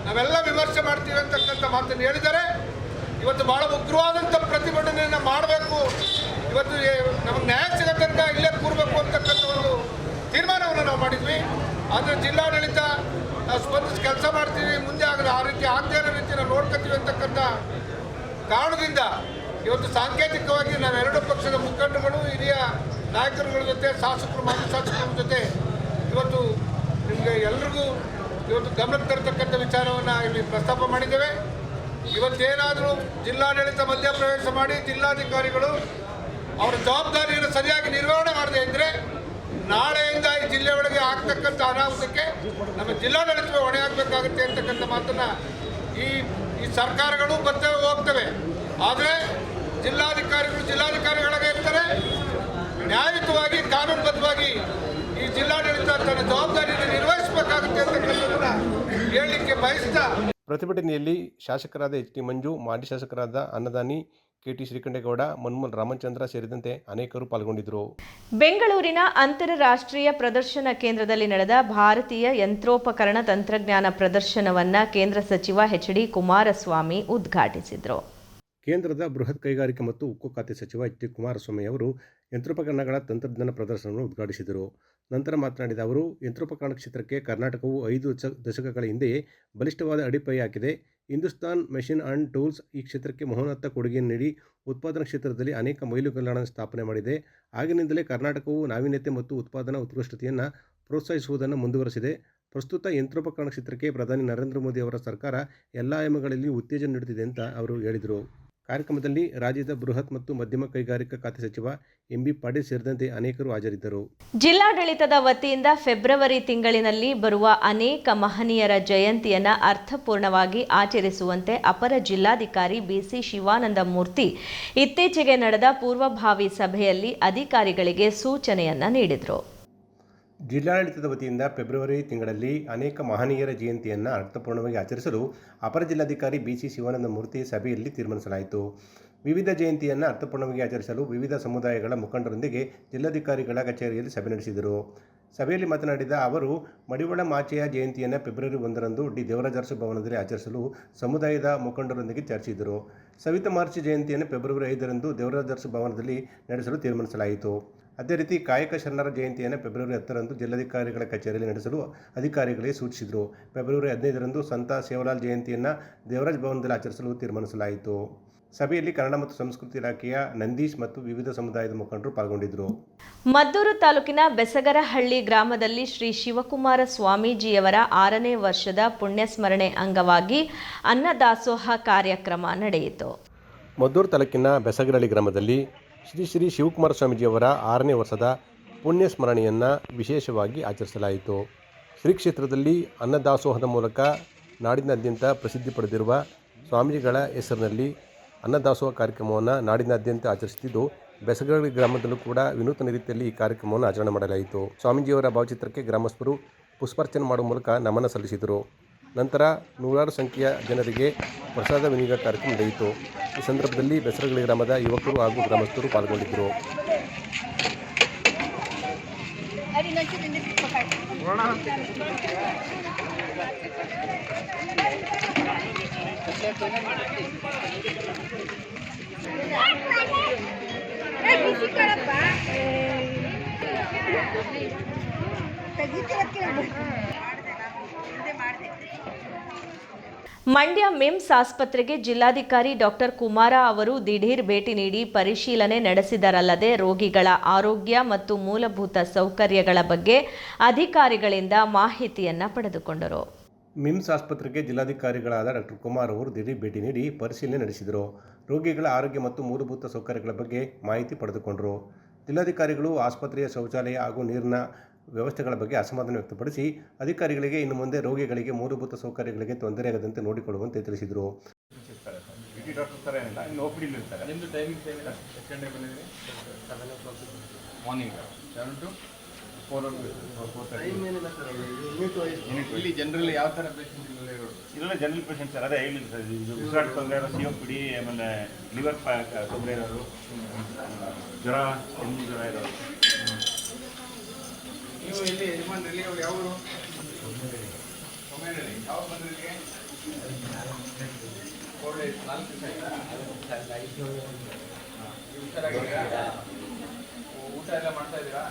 ನಾವೆಲ್ಲ ವಿಮರ್ಶೆ ಮಾಡ್ತೀವಿ ಅಂತಕ್ಕಂಥ ಮಾತನ್ನು ಹೇಳಿದ್ದಾರೆ ಇವತ್ತು ಭಾಳ ಉಗ್ರವಾದಂಥ ಪ್ರತಿಭಟನೆಯನ್ನು ಮಾಡಬೇಕು. ಇವತ್ತು ನಮಗೆ ನ್ಯಾಯ ಸಿಗೋ ತನಕ ಇಲ್ಲೇ ಕೂರಬೇಕು ಅಂತಕ್ಕಂಥ ಒಂದು ತೀರ್ಮಾನವನ್ನು ನಾವು ಮಾಡಿದ್ವಿ. ಆದರೆ ಜಿಲ್ಲಾಡಳಿತ ನಾವು ಸ್ಪಂದಿಸಿ ಕೆಲಸ ಮಾಡ್ತೀವಿ, ಮುಂದೆ ಆಗದ ಆ ರೀತಿ ಆಗದೇ ಇರೋ ರೀತಿ ನಾವು ನೋಡ್ಕೊತೀವಿ ಅಂತಕ್ಕಂಥ ಕಾರಣದಿಂದ ಇವತ್ತು ಸಾಂಕೇತಿಕವಾಗಿ ನಾವೆರಡು ಪಕ್ಷದ ಮುಖಂಡಗಳು ಹಿರಿಯ ನಾಯಕರುಗಳ ಜೊತೆ, ಶಾಸಕರು, ಮಾಜಿ ಶಾಸಕರ ಜೊತೆ ಇವತ್ತು ಇವತ್ತು ಗಮನಕ್ಕೆ ತರತಕ್ಕಂಥ ವಿಚಾರವನ್ನು ಇಲ್ಲಿ ಪ್ರಸ್ತಾಪ ಮಾಡಿದ್ದೇವೆ. ಇವತ್ತೇನಾದರೂ ಜಿಲ್ಲಾಡಳಿತ ಮಧ್ಯಪ್ರವೇಶ ಮಾಡಿ ಜಿಲ್ಲಾಧಿಕಾರಿಗಳು ಅವರ ಜವಾಬ್ದಾರಿಯನ್ನು ಸರಿಯಾಗಿ ನಿರ್ವಹಣೆ ಮಾಡದೇ ಇದ್ದರೆ ನಾಳೆಯಿಂದ ಈ ಜಿಲ್ಲೆ ಒಳಗೆ ಆಗ್ತಕ್ಕಂಥ ಅನಾಹುತಕ್ಕೆ ನಮ್ಮ ಜಿಲ್ಲಾಡಳಿತವೇ ಹೊಣೆ ಆಗಬೇಕಾಗುತ್ತೆ ಅಂತಕ್ಕಂಥ ಮಾತನ್ನು ಈ ಈ ಸರ್ಕಾರಗಳು ಬರ್ತವೆ ಹೋಗ್ತವೆ. ಆದರೆ ಜಿಲ್ಲಾಧಿಕಾರಿಗಳು ಜಿಲ್ಲಾಧಿಕಾರಿಗಳಾಗೆ ಇರ್ತಾರೆ ನ್ಯಾಯಯುತವಾಗಿ, ಕಾನೂನುಬದ್ಧವಾಗಿ ಜಿಲ್ಲಾಡಳಿತ ತನ್ನ ಜವಾಬ್ದಾರಿಯನ್ನು ನಿರ್ವಹಿಸಬೇಕಾಗುತ್ತೆ ಅಂತಕ್ಕಂಥದ್ದನ್ನು ಹೇಳಲಿಕ್ಕೆ ಬಯಸ್ತಾ ಪ್ರತಿಭಟನೆಯಲ್ಲಿ ಶಾಸಕರಾದ ಎಚ್ ಟಿ ಮಂಜು ಮಾಜಿ ಶಾಸಕರಾದ ಅನ್ನದಾನಿ ಕೆ ಟಿ ಶ್ರೀಕಂಠೇಗೌಡ ಮನ್ಮೋಹನ್ ರಾಮಚಂದ್ರ ಸೇರಿದಂತೆ ಅನೇಕರು ಪಾಲ್ಗೊಂಡಿದ್ದರು. ಬೆಂಗಳೂರಿನ ಅಂತಾರಾಷ್ಟ್ರೀಯ ಪ್ರದರ್ಶನ ಕೇಂದ್ರದಲ್ಲಿ ನಡೆದ ಭಾರತೀಯ ಯಂತ್ರೋಪಕರಣ ತಂತ್ರಜ್ಞಾನ ಪ್ರದರ್ಶನವನ್ನ ಕೇಂದ್ರ ಸಚಿವ ಎಚ್ ಡಿ ಕುಮಾರಸ್ವಾಮಿ ಉದ್ಘಾಟಿಸಿದರು. ಕೇಂದ್ರದ ಬೃಹತ್ ಕೈಗಾರಿಕೆ ಮತ್ತು ಉಕ್ಕು ಖಾತೆ ಸಚಿವ ಎಚ್ ಡಿ ಕುಮಾರಸ್ವಾಮಿ ಅವರು ಯಂತ್ರೋಪಕರಣಗಳ ತಂತ್ರಜ್ಞಾನ ಪ್ರದರ್ಶನವನ್ನು ಉದ್ಘಾಟಿಸಿದರು. ನಂತರ ಮಾತನಾಡಿದ ಅವರು, ಯಂತ್ರೋಪಕರಣ ಕ್ಷೇತ್ರಕ್ಕೆ ಕರ್ನಾಟಕವು ಐದು ದಶ ದಶಕಗಳ ಹಿಂದೆಯೇ ಬಲಿಷ್ಠವಾದ ಅಡಿಪಾಯ ಹಾಕಿದೆ. ಹಿಂದೂಸ್ತಾನ್ ಮೆಷಿನ್ ಆ್ಯಂಡ್ ಟೂಲ್ಸ್ ಈ ಕ್ಷೇತ್ರಕ್ಕೆ ಮಹೋನ್ನತ ಕೊಡುಗೆಯನ್ನು ನೀಡಿ ಉತ್ಪಾದನಾ ಕ್ಷೇತ್ರದಲ್ಲಿ ಅನೇಕ ಮೈಲುಗಲ್ಲಗಳನ್ನು ಸ್ಥಾಪನೆ ಮಾಡಿದೆ. ಆಗಿನಿಂದಲೇ ಕರ್ನಾಟಕವು ನಾವೀನ್ಯತೆ ಮತ್ತು ಉತ್ಪಾದನಾ ಉತ್ಕೃಷ್ಟತೆಯನ್ನು ಪ್ರೋತ್ಸಾಹಿಸುವುದನ್ನು ಮುಂದುವರೆಸಿದೆ. ಪ್ರಸ್ತುತ ಯಂತ್ರೋಪಕರಣ ಕ್ಷೇತ್ರಕ್ಕೆ ಪ್ರಧಾನಿ ನರೇಂದ್ರ ಮೋದಿ ಅವರ ಸರ್ಕಾರ ಎಲ್ಲ ಆಯಾಮಗಳಲ್ಲಿ ಉತ್ತೇಜನ ನೀಡುತ್ತಿದೆ ಅಂತ ಅವರು ಹೇಳಿದರು. ಕಾರ್ಯಕ್ರಮದಲ್ಲಿ ರಾಜ್ಯದ ಬೃಹತ್ ಮತ್ತು ಮಧ್ಯಮ ಕೈಗಾರಿಕಾ ಖಾತೆ ಸಚಿವ ಎಂ ಬಿ ಪಾಟೀಲ್ ಸೇರಿದಂತೆ ಅನೇಕರು ಹಾಜರಿದ್ದರು. ಜಿಲ್ಲಾಡಳಿತದ ವತಿಯಿಂದ ಫೆಬ್ರವರಿ ತಿಂಗಳಿನಲ್ಲಿ ಬರುವ ಅನೇಕ ಮಹನೀಯರ ಜಯಂತಿಯನ್ನು ಅರ್ಥಪೂರ್ಣವಾಗಿ ಆಚರಿಸುವಂತೆ ಅಪರ ಜಿಲ್ಲಾಧಿಕಾರಿ ಬಿಸಿ ಶಿವಾನಂದ ಮೂರ್ತಿ ಇತ್ತೀಚೆಗೆ ನಡೆದ ಪೂರ್ವಭಾವಿ ಸಭೆಯಲ್ಲಿ ಅಧಿಕಾರಿಗಳಿಗೆ ಸೂಚನೆಯನ್ನ ನೀಡಿದರು. ಜಿಲ್ಲಾಡಳಿತದ ವತಿಯಿಂದ ಫೆಬ್ರವರಿ ತಿಂಗಳಲ್ಲಿ ಅನೇಕ ಮಹನೀಯರ ಜಯಂತಿಯನ್ನು ಅರ್ಥಪೂರ್ಣವಾಗಿ ಆಚರಿಸಲು ಅಪರ ಜಿಲ್ಲಾಧಿಕಾರಿ ಬಿ ಸಿ ಶಿವಾನಂದ ಮೂರ್ತಿ ಸಭೆಯಲ್ಲಿ ತೀರ್ಮಾನಿಸಲಾಯಿತು. ವಿವಿಧ ಜಯಂತಿಯನ್ನು ಅರ್ಥಪೂರ್ಣವಾಗಿ ಆಚರಿಸಲು ವಿವಿಧ ಸಮುದಾಯಗಳ ಮುಖಂಡರೊಂದಿಗೆ ಜಿಲ್ಲಾಧಿಕಾರಿಗಳ ಕಚೇರಿಯಲ್ಲಿ ಸಭೆ ನಡೆಸಿದರು. ಸಭೆಯಲ್ಲಿ ಮಾತನಾಡಿದ ಅವರು, ಮಡಿವಳ ಮಾಚೆಯ ಜಯಂತಿಯನ್ನು ಫೆಬ್ರವರಿ ಒಂದರಂದು ಡಿ ದೇವರಾಜರಸು ಭವನದಲ್ಲಿ ಆಚರಿಸಲು ಸಮುದಾಯದ ಮುಖಂಡರೊಂದಿಗೆ ಚರ್ಚಿಸಿದರು. ಸವಿತಾ ಮಾರ್ಚ್ ಜಯಂತಿಯನ್ನು ಫೆಬ್ರವರಿ ಐದರಂದು ದೇವರಾಜರಸು ಭವನದಲ್ಲಿ ನಡೆಸಲು ತೀರ್ಮಾನಿಸಲಾಯಿತು. ಅದೇ ರೀತಿ ಕಾಯಕ ಶರಣರ ಜಯಂತಿಯನ್ನು ಫೆಬ್ರವರಿ ಹತ್ತರಂದು ಜಿಲ್ಲಾಧಿಕಾರಿಗಳ ಕಚೇರಿಯಲ್ಲಿ ನಡೆಸಲು ಅಧಿಕಾರಿಗಳಿಗೆ ಸೂಚಿಸಿದರು. ಫೆಬ್ರವರಿ ಹದಿನೈದರಂದು ಸಂತ ಸೇವಲಾಲ್ ಜಯಂತಿಯನ್ನು ದೇವರಾಜ್ ಭವನದಲ್ಲಿ ಆಚರಿಸಲು ತೀರ್ಮಾನಿಸಲಾಯಿತು. ಸಭೆಯಲ್ಲಿ ಕನ್ನಡ ಮತ್ತು ಸಂಸ್ಕೃತಿ ಇಲಾಖೆಯ ನಂದೀಶ್ ಮತ್ತು ವಿವಿಧ ಸಮುದಾಯದ ಮುಖಂಡರು ಪಾಲ್ಗೊಂಡಿದ್ದರು. ಮದ್ದೂರು ತಾಲೂಕಿನ ಬೆಸಗರಹಳ್ಳಿ ಗ್ರಾಮದಲ್ಲಿ ಶ್ರೀ ಶಿವಕುಮಾರ ಸ್ವಾಮೀಜಿಯವರ ಆರನೇ ವರ್ಷದ ಪುಣ್ಯಸ್ಮರಣೆ ಅಂಗವಾಗಿ ಅನ್ನದಾಸೋಹ ಕಾರ್ಯಕ್ರಮ ನಡೆಯಿತು. ಮದ್ದೂರು ತಾಲೂಕಿನ ಬೆಸಗರಹಳ್ಳಿ ಗ್ರಾಮದಲ್ಲಿ ಶ್ರೀ ಶ್ರೀ ಶಿವಕುಮಾರ ಸ್ವಾಮೀಜಿಯವರ ಆರನೇ ವರ್ಷದ ಪುಣ್ಯ ಸ್ಮರಣೆಯನ್ನು ವಿಶೇಷವಾಗಿ ಆಚರಿಸಲಾಯಿತು. ಶ್ರೀ ಕ್ಷೇತ್ರದಲ್ಲಿ ಅನ್ನದಾಸೋಹದ ಮೂಲಕ ನಾಡಿನಾದ್ಯಂತ ಪ್ರಸಿದ್ಧಿ ಪಡೆದಿರುವ ಸ್ವಾಮೀಜಿಗಳ ಹೆಸರಿನಲ್ಲಿ ಅನ್ನದಾಸೋಹ ಕಾರ್ಯಕ್ರಮವನ್ನು ನಾಡಿನಾದ್ಯಂತ ಆಚರಿಸುತ್ತಿದ್ದು ಬೆಸಗಳಿ ಗ್ರಾಮದಲ್ಲೂ ಕೂಡ ವಿನೂತನ ರೀತಿಯಲ್ಲಿ ಈ ಕಾರ್ಯಕ್ರಮವನ್ನು ಆಚರಣೆ ಮಾಡಲಾಯಿತು. ಸ್ವಾಮೀಜಿಯವರ ಭಾವಚಿತ್ರಕ್ಕೆ ಗ್ರಾಮಸ್ಥರು ಪುಷ್ಪಾರ್ಚನೆ ಮಾಡುವ ಮೂಲಕ ನಮನ ಸಲ್ಲಿಸಿದರು. ನಂತರ ನೂರಾರು ಸಂಖ್ಯೆಯ ಜನರಿಗೆ ಪ್ರಸಾದ ವಿನಿಯೋಗ ಕಾರ್ಯಕ್ರಮ ನಡೆಯಿತು. ಈ ಸಂದರ್ಭದಲ್ಲಿ ಬೆಸರಗಳಿ ಗ್ರಾಮದ ಯುವಕರು ಹಾಗೂ ಗ್ರಾಮಸ್ಥರು ಪಾಲ್ಗೊಂಡಿದ್ದರು. ಮಂಡ್ಯ ಮಿಮ್ಸ್ ಆಸ್ಪತ್ರೆಗೆ ಜಿಲ್ಲಾಧಿಕಾರಿ ಡಾಕ್ಟರ್ ಕುಮಾರ ಅವರು ದಿಢೀರ್ ಭೇಟಿ ನೀಡಿ ಪರಿಶೀಲನೆ ನಡೆಸಿದರಲ್ಲದೆ ರೋಗಿಗಳ ಆರೋಗ್ಯ ಮತ್ತು ಮೂಲಭೂತ ಸೌಕರ್ಯಗಳ ಬಗ್ಗೆ ಅಧಿಕಾರಿಗಳಿಂದ ಮಾಹಿತಿಯನ್ನು ಪಡೆದುಕೊಂಡರು. ಮಿಮ್ಸ್ ಆಸ್ಪತ್ರೆಗೆ ಜಿಲ್ಲಾಧಿಕಾರಿಗಳಾದ ಡಾಕ್ಟರ್ ಕುಮಾರ್ ಅವರು ದಿಢೀರ್ ಭೇಟಿ ನೀಡಿ ಪರಿಶೀಲನೆ ನಡೆಸಿದರು. ರೋಗಿಗಳ ಆರೋಗ್ಯ ಮತ್ತು ಮೂಲಭೂತ ಸೌಕರ್ಯಗಳ ಬಗ್ಗೆ ಮಾಹಿತಿ ಪಡೆದುಕೊಂಡರು. ಜಿಲ್ಲಾಧಿಕಾರಿಗಳು ಆಸ್ಪತ್ರೆಯ ಶೌಚಾಲಯ ಹಾಗೂ ನೀರಿನ ವ್ಯವಸ್ಥೆಗಳ ಬಗ್ಗೆ ಅಸಮಾಧಾನ ವ್ಯಕ್ತಪಡಿಸಿ ಅಧಿಕಾರಿಗಳಿಗೆ ಇನ್ನು ಮುಂದೆ ರೋಗಿಗಳಿಗೆ ಮೂಲಭೂತ ಸೌಕರ್ಯಗಳಿಗೆ ತೊಂದರೆಯಾಗದಂತೆ ನೋಡಿಕೊಳ್ಳುವಂತೆ ತಿಳಿಸಿದರು. ಇಲ್ಲಿ ಜನರಲ್ ಯಾವ ಥರ ಪೇಷಂಟ್ ಇದೆಲ್ಲ ಜನರಲ್ ಪೇಷಂಟ್ ಸರ್ ಅದೇ ಹೇಳಿ ಸರ್ ಇದು ಉಸಿರಾಟ ತೊಂದರೆ ಇರೋ ಸಿ ಪಿ ಡಿ ಆಮೇಲೆ ಲಿವರ್ ತೊಂದರೆ ಇರೋರು ಜ್ವರ ಜ್ವರ ಇರೋರು ನೀವು ಇಲ್ಲಿ ಯಜಮಾನ್ರಲ್ಲಿ ಅವ್ರು ಯಾವ ಊರು? ಯಾವ ಬಂದ್ರಿಗೆ ನಾಲ್ಕು ಹುಷಾರಾಗಿದ್ದೀರಾ ಊಟ ಎಲ್ಲ ಮಾಡ್ತಾ ಇದ್ದೀರಾ?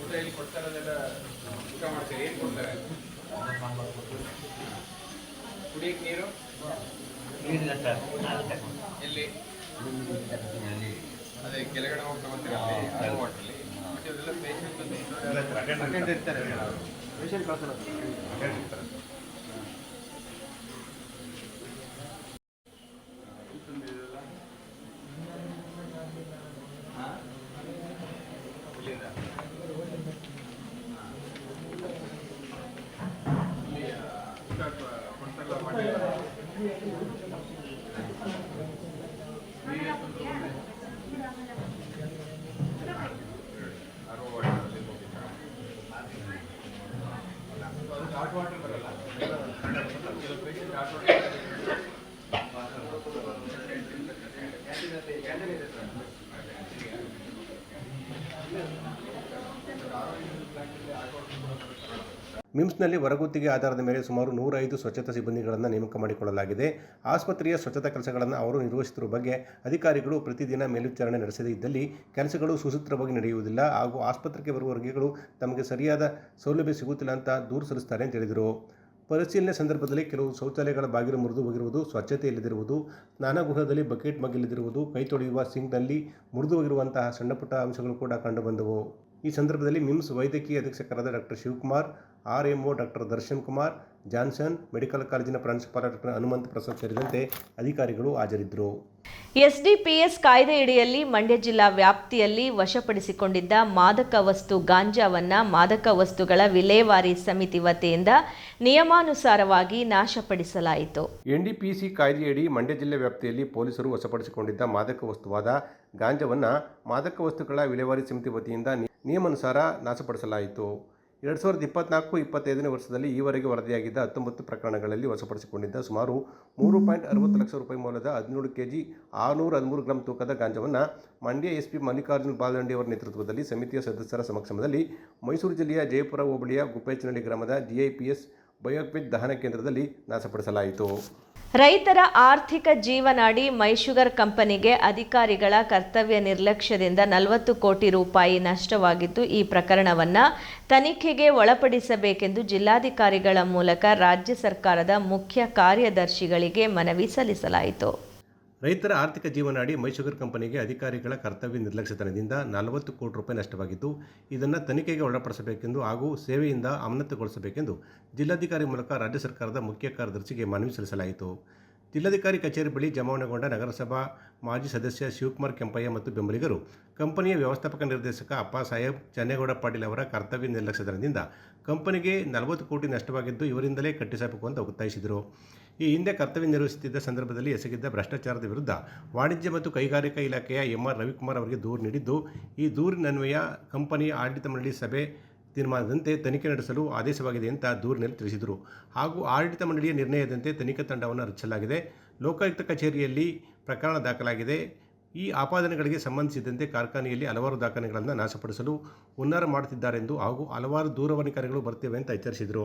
ಊಟ ಇಲ್ಲಿ ಕೊಡ್ತಾ ಇರೋದೆಲ್ಲ ಊಟ ಮಾಡ್ತೀರಿ ಏನು ಕೊಡ್ತಾರೆ ಕುಡಿಯಕ್ಕೆ ನೀರು? ಎಲ್ಲಿ ಅದೇ ಕೆಳಗಡೆ ಹೋಗಿ ತಗೊಂತೀರಾ? ಅಲ್ಲಿ. ಇರ್ತಾರೆ. ಪೇಷಂಟ್ ಕಳ್ಸಲ್ಲ. ಮಿಮ್ಸ್ನಲ್ಲಿ ಹೊರಗುತ್ತಿಗೆ ಆಧಾರದ ಮೇಲೆ ಸುಮಾರು ನೂರೈದು ಸ್ವಚ್ಛತಾ ಸಿಬ್ಬಂದಿಗಳನ್ನು ನೇಮಕ ಮಾಡಿಕೊಳ್ಳಲಾಗಿದೆ. ಆಸ್ಪತ್ರೆಯ ಸ್ವಚ್ಛತಾ ಕೆಲಸಗಳನ್ನು ಅವರು ನಿರ್ವಹಿಸುತ್ತಿರುವ ಬಗ್ಗೆ ಅಧಿಕಾರಿಗಳು ಪ್ರತಿದಿನ ಮೇಲ್ವಿಚಾರಣೆ ನಡೆಸದೇ ಇದ್ದಲ್ಲಿ ಕೆಲಸಗಳು ಸುಸೂತ್ರವಾಗಿ ನಡೆಯುವುದಿಲ್ಲ. ಹಾಗೂ ಆಸ್ಪತ್ರೆಗೆ ಬರುವ ರೋಗಿಗಳು ತಮಗೆ ಸರಿಯಾದ ಸೌಲಭ್ಯ ಸಿಗುತ್ತಿಲ್ಲ ಅಂತ ದೂರು ಸಲ್ಲಿಸುತ್ತಾರೆ ಅಂತ ಹೇಳಿದರು. ಪರಿಶೀಲನೆ ಸಂದರ್ಭದಲ್ಲಿ ಕೆಲವು ಶೌಚಾಲಯಗಳ ಬಾಗಿಲು ಮುರಿದು ಹೋಗಿರುವುದು ಸ್ವಚ್ಛತೆ ಇಲ್ಲದಿರುವುದು ಸ್ನಾನಗೃಹದಲ್ಲಿ ಬಕೆಟ್ ಮಗ್ಗಿಲ್ಲದಿರುವುದು ಕೈ ತೊಳೆಯುವ ಸಿಂಕ್ನಲ್ಲಿ ಮುರಿದು ಹೋಗಿರುವಂತಹ ಸಣ್ಣಪುಟ್ಟ ಅಂಶಗಳು ಕೂಡ ಕಂಡುಬಂದವು ಈ ಸಂದರ್ಭದಲ್ಲಿ ಮಿಮ್ಸ್ ವೈದ್ಯಕೀಯ ಅಧೀಕ್ಷಕರಾದ doctor Shivakumar R M O doctor Darshan Kumar Johnson medical ಕಾಲೇಜಿನ ಪ್ರಾಂಶುಪಾಲ ಡಾಕ್ಟರ್ ಹನುಮಂತ ಪ್ರಸಾದ್ ಸೇರಿದಂತೆ ಅಧಿಕಾರಿಗಳು ಹಾಜರಿದ್ದರು. ಎಸ್ಡಿಪಿಎಸ್ ಕಾಯ್ದೆಯಡಿಯಲ್ಲಿ ಮಂಡ್ಯ ಜಿಲ್ಲಾ ವ್ಯಾಪ್ತಿಯಲ್ಲಿ ವಶಪಡಿಸಿಕೊಂಡಿದ್ದ ಮಾದಕ ವಸ್ತು ಗಾಂಜಾವನ್ನ ಮಾದಕ ವಸ್ತುಗಳ ವಿಲೇವಾರಿ ಸಮಿತಿ ವತಿಯಿಂದ ನಿಯಮಾನುಸಾರವಾಗಿ ನಾಶಪಡಿಸಲಾಯಿತು. ಎನ್ಡಿಪಿಸಿ ಕಾಯ್ದೆಯಡಿ ಮಂಡ್ಯ ಜಿಲ್ಲೆ ವ್ಯಾಪ್ತಿಯಲ್ಲಿ ಪೊಲೀಸರು ವಶಪಡಿಸಿಕೊಂಡಿದ್ದ ಮಾದಕ ವಸ್ತುವಾದ ಗಾಂಜಾವನ್ನು ಮಾದಕ ವಸ್ತುಗಳ ವಿಲೇವಾರಿ ಸಮಿತಿ ವತಿಯಿಂದ ನಿಯಮಾನುಸಾರ ನಾಶಪಡಿಸಲಾಯಿತು. ಎರಡು ಸಾವಿರದ ಇಪ್ಪತ್ನಾಲ್ಕು, ಇಪ್ಪತ್ತೈದನೇ ವರ್ಷದಲ್ಲಿ ಈವರೆಗೆ ವರದಿಯಾಗಿದ್ದ ಹತ್ತೊಂಬತ್ತು ಪ್ರಕರಣಗಳಲ್ಲಿ ವಶಪಡಿಸಿಕೊಂಡಿದ್ದ ಸುಮಾರು ಮೂರು ಪಾಯಿಂಟ್ ಅರವತ್ತು ಲಕ್ಷ ರೂಪಾಯಿ ಮೌಲ್ಯದ ಹದಿನೇಳು ಕೆ ಜಿ ಆರುನೂರ ಹದಿಮೂರು ಗ್ರಾಂ ತೂಕದ ಗಾಂಜವನ್ನು ಮಂಡ್ಯ ಎಸ್ ಪಿ ಮಲ್ಲಿಕಾರ್ಜುನ್ ಬಾಲದಂಡಿ ಅವರ ನೇತೃತ್ವದಲ್ಲಿ ಸಮಿತಿಯ ಸದಸ್ಯರ ಸಮಕ್ಷಮದಲ್ಲಿ ಮೈಸೂರು ಜಿಲ್ಲೆಯ ಜಯಪುರ ಹೋಬಳಿಯ ಗುಪ್ಪೇಚನಹಳ್ಳಿ ಗ್ರಾಮದ ಜಿಐಪಿಎಸ್ ಬಯೋಕ್ವಿಕ್ ದಹನ ಕೇಂದ್ರದಲ್ಲಿ ನಾಶಪಡಿಸಲಾಯಿತು. ರೈತರ ಆರ್ಥಿಕ ಜೀವನಾಡಿ ಮೈಶುಗರ್ ಕಂಪನಿಗೆ ಅಧಿಕಾರಿಗಳ ಕರ್ತವ್ಯ ನಿರ್ಲಕ್ಷ್ಯದಿಂದ ನಲವತ್ತು ಕೋಟಿ ರೂಪಾಯಿ ನಷ್ಟವಾಗಿದ್ದು, ಈ ಪ್ರಕರಣವನ್ನು ತನಿಖೆಗೆ ಒಳಪಡಿಸಬೇಕೆಂದು ಜಿಲ್ಲಾಧಿಕಾರಿಗಳ ಮೂಲಕ ರಾಜ್ಯ ಸರ್ಕಾರದ ಮುಖ್ಯ ಕಾರ್ಯದರ್ಶಿಗಳಿಗೆ ಮನವಿ ಸಲ್ಲಿಸಲಾಯಿತು. ರೈತರ ಆರ್ಥಿಕ ಜೀವನಾಡಿ ಮೈಶುಗರ್ ಕಂಪನಿಗೆ ಅಧಿಕಾರಿಗಳ ಕರ್ತವ್ಯ ನಿರ್ಲಕ್ಷ್ಯತನದಿಂದ ನಲವತ್ತು ಕೋಟಿ ರೂಪಾಯಿ ನಷ್ಟವಾಗಿದ್ದು, ಇದನ್ನು ತನಿಖೆಗೆ ಒಳಪಡಿಸಬೇಕೆಂದು ಹಾಗೂ ಸೇವೆಯಿಂದ ಅಮಾನತುಗೊಳಿಸಬೇಕೆಂದು ಜಿಲ್ಲಾಧಿಕಾರಿ ಮೂಲಕ ರಾಜ್ಯ ಸರ್ಕಾರದ ಮುಖ್ಯ ಕಾರ್ಯದರ್ಶಿಗೆ ಮನವಿ ಸಲ್ಲಿಸಲಾಯಿತು. ಜಿಲ್ಲಾಧಿಕಾರಿ ಕಚೇರಿ ಬಳಿ ಜಮಾವಣೆಗೊಂಡ ನಗರಸಭಾ ಮಾಜಿ ಸದಸ್ಯ ಶಿವಕುಮಾರ್ ಕೆಂಪಯ್ಯ ಮತ್ತು ಬೆಂಬಲಿಗರು, ಕಂಪನಿಯ ವ್ಯವಸ್ಥಾಪಕ ನಿರ್ದೇಶಕ ಅಪ್ಪ ಸಾಹೇಬ್ ಚನ್ನೇಗೌಡ ಪಾಟೀಲ್ ಅವರ ಕರ್ತವ್ಯ ನಿರ್ಲಕ್ಷ್ಯತನದಿಂದ ಕಂಪನಿಗೆ ನಲವತ್ತು ಕೋಟಿ ನಷ್ಟವಾಗಿದ್ದು, ಇವರಿಂದಲೇ ಕಟ್ಟಿಸಬೇಕು ಅಂತ ಒತ್ತಾಯಿಸಿದರು. ಈ ಹಿಂದೆ ಕರ್ತವ್ಯ ನಿರ್ವಹಿಸುತ್ತಿದ್ದ ಸಂದರ್ಭದಲ್ಲಿ ಎಸಗಿದ್ದ ಭ್ರಷ್ಟಾಚಾರದ ವಿರುದ್ಧ ವಾಣಿಜ್ಯ ಮತ್ತು ಕೈಗಾರಿಕಾ ಇಲಾಖೆಯ ಎಂ ಆರ್ ರವಿಕುಮಾರ್ ಅವರಿಗೆ ದೂರು ನೀಡಿದ್ದು, ಈ ದೂರಿನನ್ವಯ ಕಂಪನಿಯ ಆಡಳಿತ ಮಂಡಳಿ ಸಭೆ ತೀರ್ಮಾನದಂತೆ ತನಿಖೆ ನಡೆಸಲು ಆದೇಶವಾಗಿದೆ ಅಂತ ದೂರಿನಲ್ಲಿ ತಿಳಿಸಿದರು. ಹಾಗೂ ಆಡಳಿತ ಮಂಡಳಿಯ ನಿರ್ಣಯದಂತೆ ತನಿಖಾ ತಂಡವನ್ನು ರಚಿಸಲಾಗಿದೆ. ಲೋಕಾಯುಕ್ತ ಕಚೇರಿಯಲ್ಲಿ ಪ್ರಕರಣ ದಾಖಲಾಗಿದೆ. ಈ ಆಪಾದನೆಗಳಿಗೆ ಸಂಬಂಧಿಸಿದಂತೆ ಕಾರ್ಖಾನೆಯಲ್ಲಿ ಹಲವಾರು ದಾಖಲೆಗಳನ್ನು ನಾಶಪಡಿಸಲು ಹುನ್ನಾರ ಮಾಡುತ್ತಿದ್ದಾರೆಂದು ಹಾಗೂ ಹಲವಾರು ದೂರವಾಣಿ ಕರೆಗಳು ಬರ್ತೇವೆ ಅಂತ ಎಚ್ಚರಿಸಿದರು.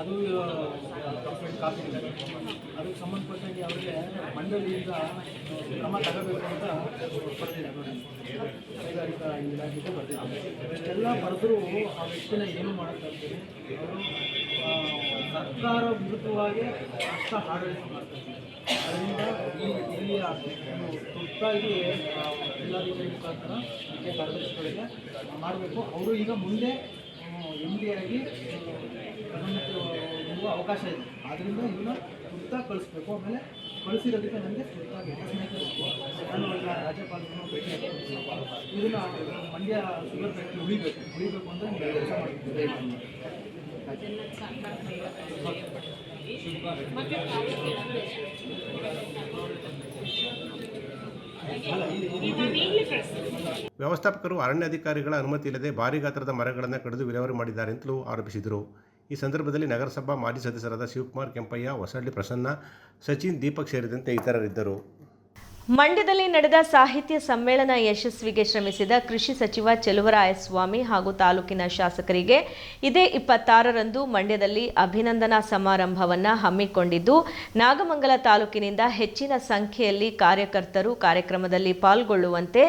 ಅದು ಕಂಪ್ಲೀಟ್ ಕಾಪಿ ಇದೆ. ಅದಕ್ಕೆ ಸಂಬಂಧಪಟ್ಟಂಗೆ ಅವರಿಗೆ ಮಂಡಳಿಯಿಂದ ಕ್ರಮ ತಗೋಬೇಕು ಅಂತ ಬರ್ತಿದೆ ನೋಡಿ. ಕೈಗಾರಿಕಾ ಇಲಾಖೆಗೆ ಬರ್ತಿದೆ ಇಷ್ಟೆಲ್ಲ ಬರೆದರೂ ಆ ವ್ಯಕ್ತಿನ ಏನು ಮಾಡೋಕ್ಕಾಗ್ತದೆ ಅವರು ಸರ್ಕಾರ ವಿರುದ್ಧವಾಗಿ ಅಷ್ಟ ಆಡಳಿತ ಮಾಡ್ತಾರೆ ಅದರಿಂದ ಈ ಇಲ್ಲಿಯ ತುರ್ತಾಗಿ ಜಿಲ್ಲಾಧಿಕಾರಿ ಮುಖಾಂತರ ಕಾರ್ಯದರ್ಶಿಗಳಿಗೆ ಮಾಡಬೇಕು. ಅವರು ಈಗ ಮುಂದೆ ಎಂ ಡಿ ಆಗಿ ಹೊಂದುವ ಅವಕಾಶ ಇದೆ. ಆದ್ದರಿಂದ ಇದನ್ನ ತುರ್ತಾಗಿ ಕಳಿಸ್ಬೇಕು. ಆಮೇಲೆ ಕಳಿಸಿರೋದಕ್ಕೆ ನನಗೆ ತುರ್ತಾಗಿ ರಾಜ್ಯಪಾಲರನ್ನು ಭೇಟಿ ಇದನ್ನು ಮಂಡ್ಯ ಶುಗರ್ ಫ್ಯಾಕ್ಟ್ರಿ ಉಳಿಬೇಕು. ಉಳಿಬೇಕು ಅಂತ ಕೆಲಸ ವ್ಯವಸ್ಥಾಪಕರು ಅರಣ್ಯಾಧಿಕಾರಿಗಳ ಅನುಮತಿ ಇಲ್ಲದೆ ಭಾರಿ ಗಾತ್ರದ ಮರಗಳನ್ನು ಕಡಿದು ವಿಲೇವಾರಿ ಮಾಡಿದ್ದಾರೆ ಅಂತಲೂ ಆರೋಪಿಸಿದರು. ಈ ಸಂದರ್ಭದಲ್ಲಿ ನಗರಸಭಾ ಮಾಜಿ ಸದಸ್ಯರಾದ ಶಿವಕುಮಾರ್ ಕೆಂಪಯ್ಯ, ಹೊಸಳ್ಳಿ ಪ್ರಸನ್ನ, ಸಚಿನ್, ದೀಪಕ್ ಸೇರಿದಂತೆ ಇತರರಿದ್ದರು. ಮಂಡ್ಯದಲ್ಲಿ ನಡೆದ ಸಾಹಿತ್ಯ ಸಮ್ಮೇಳನ ಯಶಸ್ವಿಗೆ ಶ್ರಮಿಸಿದ ಕೃಷಿ ಸಚಿವ ಚೆಲುವರಾಯಸ್ವಾಮಿ ಹಾಗೂ ತಾಲೂಕಿನ ಶಾಸಕರಿಗೆ ಇದೇ ಇಪ್ಪತ್ತಾರರಂದು ಮಂಡ್ಯದಲ್ಲಿ ಅಭಿನಂದನಾ ಸಮಾರಂಭವನ್ನು ಹಮ್ಮಿಕೊಂಡಿದ್ದು, ನಾಗಮಂಗಲ ತಾಲೂಕಿನಿಂದ ಹೆಚ್ಚಿನ ಸಂಖ್ಯೆಯಲ್ಲಿ ಕಾರ್ಯಕರ್ತರು ಕಾರ್ಯಕ್ರಮದಲ್ಲಿ ಪಾಲ್ಗೊಳ್ಳುವಂತೆ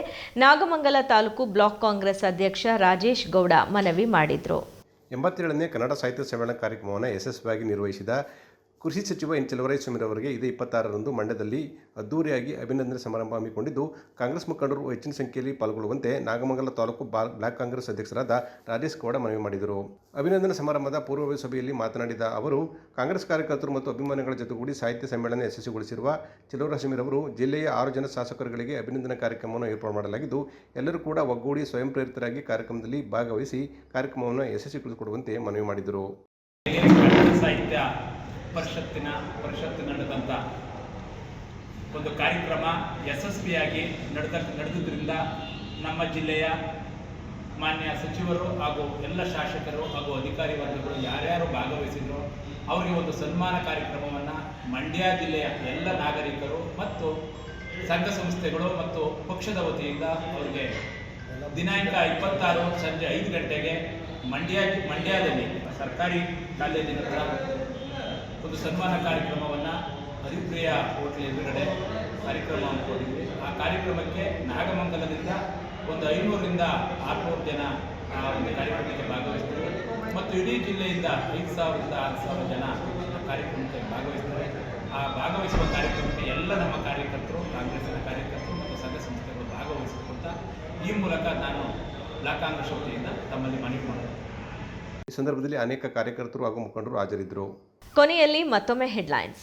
ನಾಗಮಂಗಲ ತಾಲೂಕು ಬ್ಲಾಕ್ ಕಾಂಗ್ರೆಸ್ ಅಧ್ಯಕ್ಷ ರಾಜೇಶ್ ಗೌಡ ಮನವಿ ಮಾಡಿದರು. ಎಂಬತ್ತೇಳನೇ ಕನ್ನಡ ಸಾಹಿತ್ಯ ಸಮ್ಮೇಳನ ಕಾರ್ಯಕ್ರಮವನ್ನು ಯಶಸ್ವಿಯಾಗಿ ನಿರ್ವಹಿಸಿದ ಕೃಷಿ ಸಚಿವ ಎನ್ ಚೆಲುವರಾಯಸ್ವಾಮಿರವರಿಗೆ ಇದೇ ಇಪ್ಪತ್ತಾರರಂದು ಮಂಡ್ಯದಲ್ಲಿ ಅದ್ದೂರಿಯಾಗಿ ಅಭಿನಂದನೆ ಸಮಾರಂಭ ಹಮ್ಮಿಕೊಂಡಿದ್ದು, ಕಾಂಗ್ರೆಸ್ ಮುಖಂಡರು ಹೆಚ್ಚಿನ ಸಂಖ್ಯೆಯಲ್ಲಿ ಪಾಲ್ಗೊಳ್ಳುವಂತೆ ನಾಗಮಂಗಲ ತಾಲೂಕು ಬ್ಲಾಕ್ ಕಾಂಗ್ರೆಸ್ ಅಧ್ಯಕ್ಷರಾದ ರಾಜೇಶ್ ಗೌಡ ಮನವಿ ಮಾಡಿದರು. ಅಭಿನಂದನಾ ಸಮಾರಂಭದ ಪೂರ್ವಭಾವಿ ಸಭೆಯಲ್ಲಿ ಮಾತನಾಡಿದ ಅವರು, ಕಾಂಗ್ರೆಸ್ ಕಾರ್ಯಕರ್ತರು ಮತ್ತು ಅಭಿಮಾನಿಗಳ ಜೊತೆಗೂಡಿ ಸಾಹಿತ್ಯ ಸಮ್ಮೇಳನ ಯಶಸ್ವಿಗೊಳಿಸಿರುವ ಚೆಲುವರಾಯಸ್ವಾಮಿರವರು ಜಿಲ್ಲೆಯ ಆರು ಜನ ಶಾಸಕರುಗಳಿಗೆ ಅಭಿನಂದನಾ ಕಾರ್ಯಕ್ರಮವನ್ನು ಏರ್ಪಾಡು ಮಾಡಲಾಗಿದ್ದು, ಎಲ್ಲರೂ ಕೂಡ ಒಗ್ಗೂಡಿ ಸ್ವಯಂ ಪ್ರೇರಿತರಾಗಿ ಕಾರ್ಯಕ್ರಮದಲ್ಲಿ ಭಾಗವಹಿಸಿ ಕಾರ್ಯಕ್ರಮವನ್ನು ಯಶಸ್ವಿಗೊಳಿಸಿಕೊಡುವಂತೆ ಮನವಿ ಮಾಡಿದರು. ಸಾಹಿತ್ಯ ಪರಿಷತ್ತಿನ ಪರಿಷತ್ತು ನಡೆದಂಥ ಒಂದು ಕಾರ್ಯಕ್ರಮ ಯಶಸ್ವಿಯಾಗಿ ನಡೆದ ನಡೆದುದರಿಂದ ನಮ್ಮ ಜಿಲ್ಲೆಯ ಮಾನ್ಯ ಸಚಿವರು ಹಾಗೂ ಎಲ್ಲ ಶಾಸಕರು ಹಾಗೂ ಅಧಿಕಾರಿ ವರ್ಗಗಳು ಯಾರ್ಯಾರು ಭಾಗವಹಿಸಿದ್ರು ಅವರಿಗೆ ಒಂದು ಸನ್ಮಾನ ಕಾರ್ಯಕ್ರಮವನ್ನು ಮಂಡ್ಯ ಜಿಲ್ಲೆಯ ಎಲ್ಲ ನಾಗರಿಕರು ಮತ್ತು ಸಂಘ ಸಂಸ್ಥೆಗಳು ಮತ್ತು ಪಕ್ಷದ ವತಿಯಿಂದ ಅವರಿಗೆ ದಿನಾಂಕ ಇಪ್ಪತ್ತಾರು ಸಂಜೆ ಐದು ಗಂಟೆಗೆ ಮಂಡ್ಯ ಮಂಡ್ಯದಲ್ಲಿ ಸರ್ಕಾರಿ ಕಾಲೇಜಿನ ಒಂದು ಸನ್ಮಾನ ಕಾರ್ಯಕ್ರಮವನ್ನು ಹರಿಪ್ರಿಯ ಹೋಟ್ಲ್ ಎದುರುಗಡೆ ಕಾರ್ಯಕ್ರಮ ಹಮ್ಮಿಕೊಂಡಿದ್ವಿ. ಆ ಕಾರ್ಯಕ್ರಮಕ್ಕೆ ನಾಗಮಂಗಲದಿಂದ ಒಂದು ಐನೂರರಿಂದ ಆರುನೂರು ಜನ ಆ ಒಂದು ಕಾರ್ಯಕ್ರಮಕ್ಕೆ ಭಾಗವಹಿಸ್ತಾರೆ ಮತ್ತು ಇಡೀ ಜಿಲ್ಲೆಯಿಂದ ಐದು ಸಾವಿರದಿಂದ ಆರು ಸಾವಿರ ಜನ ಆ ಕಾರ್ಯಕ್ರಮಕ್ಕೆ ಭಾಗವಹಿಸ್ತಾರೆ ಆ ಭಾಗವಹಿಸುವ ಕಾರ್ಯಕ್ರಮಕ್ಕೆ ಎಲ್ಲ ನಮ್ಮ ಕಾರ್ಯಕರ್ತರು ಕಾಂಗ್ರೆಸ್ನ ಕಾರ್ಯಕರ್ತರು ಮತ್ತು ಸಂಘ ಸಂಸ್ಥೆಗಳು ಭಾಗವಹಿಸಿಕೊಂಡ ಈ ಮೂಲಕ ನಾನು ಬ್ಲಾಕ್ ಕಾಂಗ್ರೆಸ್ ವತಿಯಿಂದ ತಮ್ಮಲ್ಲಿ ಮನವಿ ಮಾಡಿದೆ ಈ ಸಂದರ್ಭದಲ್ಲಿ ಅನೇಕ ಕಾರ್ಯಕರ್ತರು ಹಾಗೂ ಮುಖಂಡರು ಹಾಜರಿದ್ದರು. ಕೊನೆಯಲ್ಲಿ ಮತ್ತೊಮ್ಮೆ ಹೆಡ್ಲೈನ್ಸ್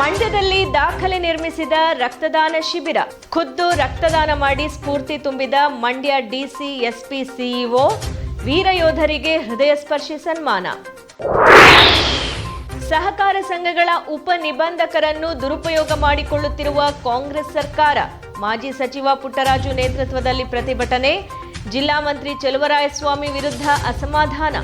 ಮಂಡ್ಯದಲ್ಲಿ ದಾಖಲೆ ನಿರ್ಮಿಸಿದ ರಕ್ತದಾನ ಶಿಬಿರ. ಖುದ್ದು ರಕ್ತದಾನ ಮಾಡಿ ಸ್ಫೂರ್ತಿ ತುಂಬಿದ ಮಂಡ್ಯ ಡಿಸಿ ಎಸ್ಪಿ ಸಿಇಒ ವೀರಯೋಧರಿಗೆ ಹೃದಯ ಸ್ಪರ್ಶಿ ಸನ್ಮಾನ. ಸಹಕಾರ ಸಂಘಗಳ ಉಪ ನಿಬಂಧಕರನ್ನು ದುರುಪಯೋಗ ಮಾಡಿಕೊಳ್ಳುತ್ತಿರುವ ಕಾಂಗ್ರೆಸ್ ಸರ್ಕಾರ. ಮಾಜಿ ಸಚಿವ ಪುಟ್ಟರಾಜು ನೇತೃತ್ವದಲ್ಲಿ ಪ್ರತಿಭಟನೆ. ಜಿಲ್ಲಾ ಮಂತ್ರಿ ಚೆಲುವರಾಯಸ್ವಾಮಿ ವಿರುದ್ಧ ಅಸಮಾಧಾನ.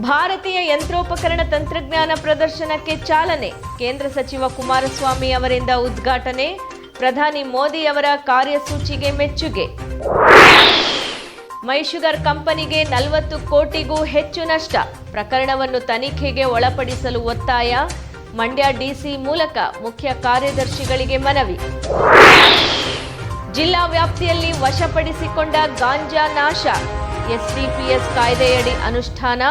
ಭಾರತೀಯ ಯಂತ್ರೋಪಕರಣ ತಂತ್ರಜ್ಞಾನ ಪ್ರದರ್ಶನಕ್ಕೆ ಚಾಲನೆ. ಕೇಂದ್ರ ಸಚಿವ ಕುಮಾರಸ್ವಾಮಿ ಅವರಿಂದ ಉದ್ಘಾಟನೆ. ಪ್ರಧಾನಿ ಮೋದಿಯವರ ಕಾರ್ಯಸೂಚಿಗೆ ಮೆಚ್ಚುಗೆ. ಮೈಶುಗರ್ ಕಂಪನಿಗೆ ನಲವತ್ತು ಕೋಟಿಗೂ ಹೆಚ್ಚು ನಷ್ಟ. ಪ್ರಕರಣವನ್ನು ತನಿಖೆಗೆ ಒಳಪಡಿಸಲು ಒತ್ತಾಯ. ಮಂಡ್ಯ ಡಿಸಿ ಮೂಲಕ ಮುಖ್ಯ ಕಾರ್ಯದರ್ಶಿಗಳಿಗೆ ಮನವಿ. ಜಿಲ್ಲಾ ವ್ಯಾಪ್ತಿಯಲ್ಲಿ ವಶಪಡಿಸಿಕೊಂಡ ಗಾಂಜಾ ನಾಶ. ಎಸ್ಡಿಪಿಎಸ್ ಕಾಯ್ದೆಯಡಿ ಅನುಷ್ಠಾನ.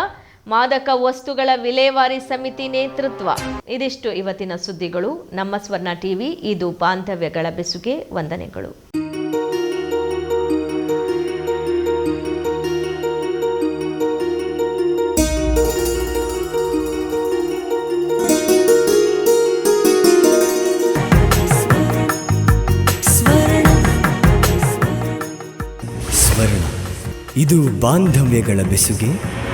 ಮಾದಕ ವಸ್ತುಗಳ ವಿಲೇವಾರಿ ಸಮಿತಿ ನೇತೃತ್ವ. ಇದಿಷ್ಟು ಇವತ್ತಿನ ಸುದ್ದಿಗಳು. ನಮ್ಮ ಸ್ವರ್ಣ ಟಿವಿ ಇದು ಬಾಂಧವ್ಯಗಳ ಬೆಸುಗೆ ವಂದನೆಗಳು. ಇದು ಬಾಂಧವ್ಯಗಳ ಬೆಸುಗೆ.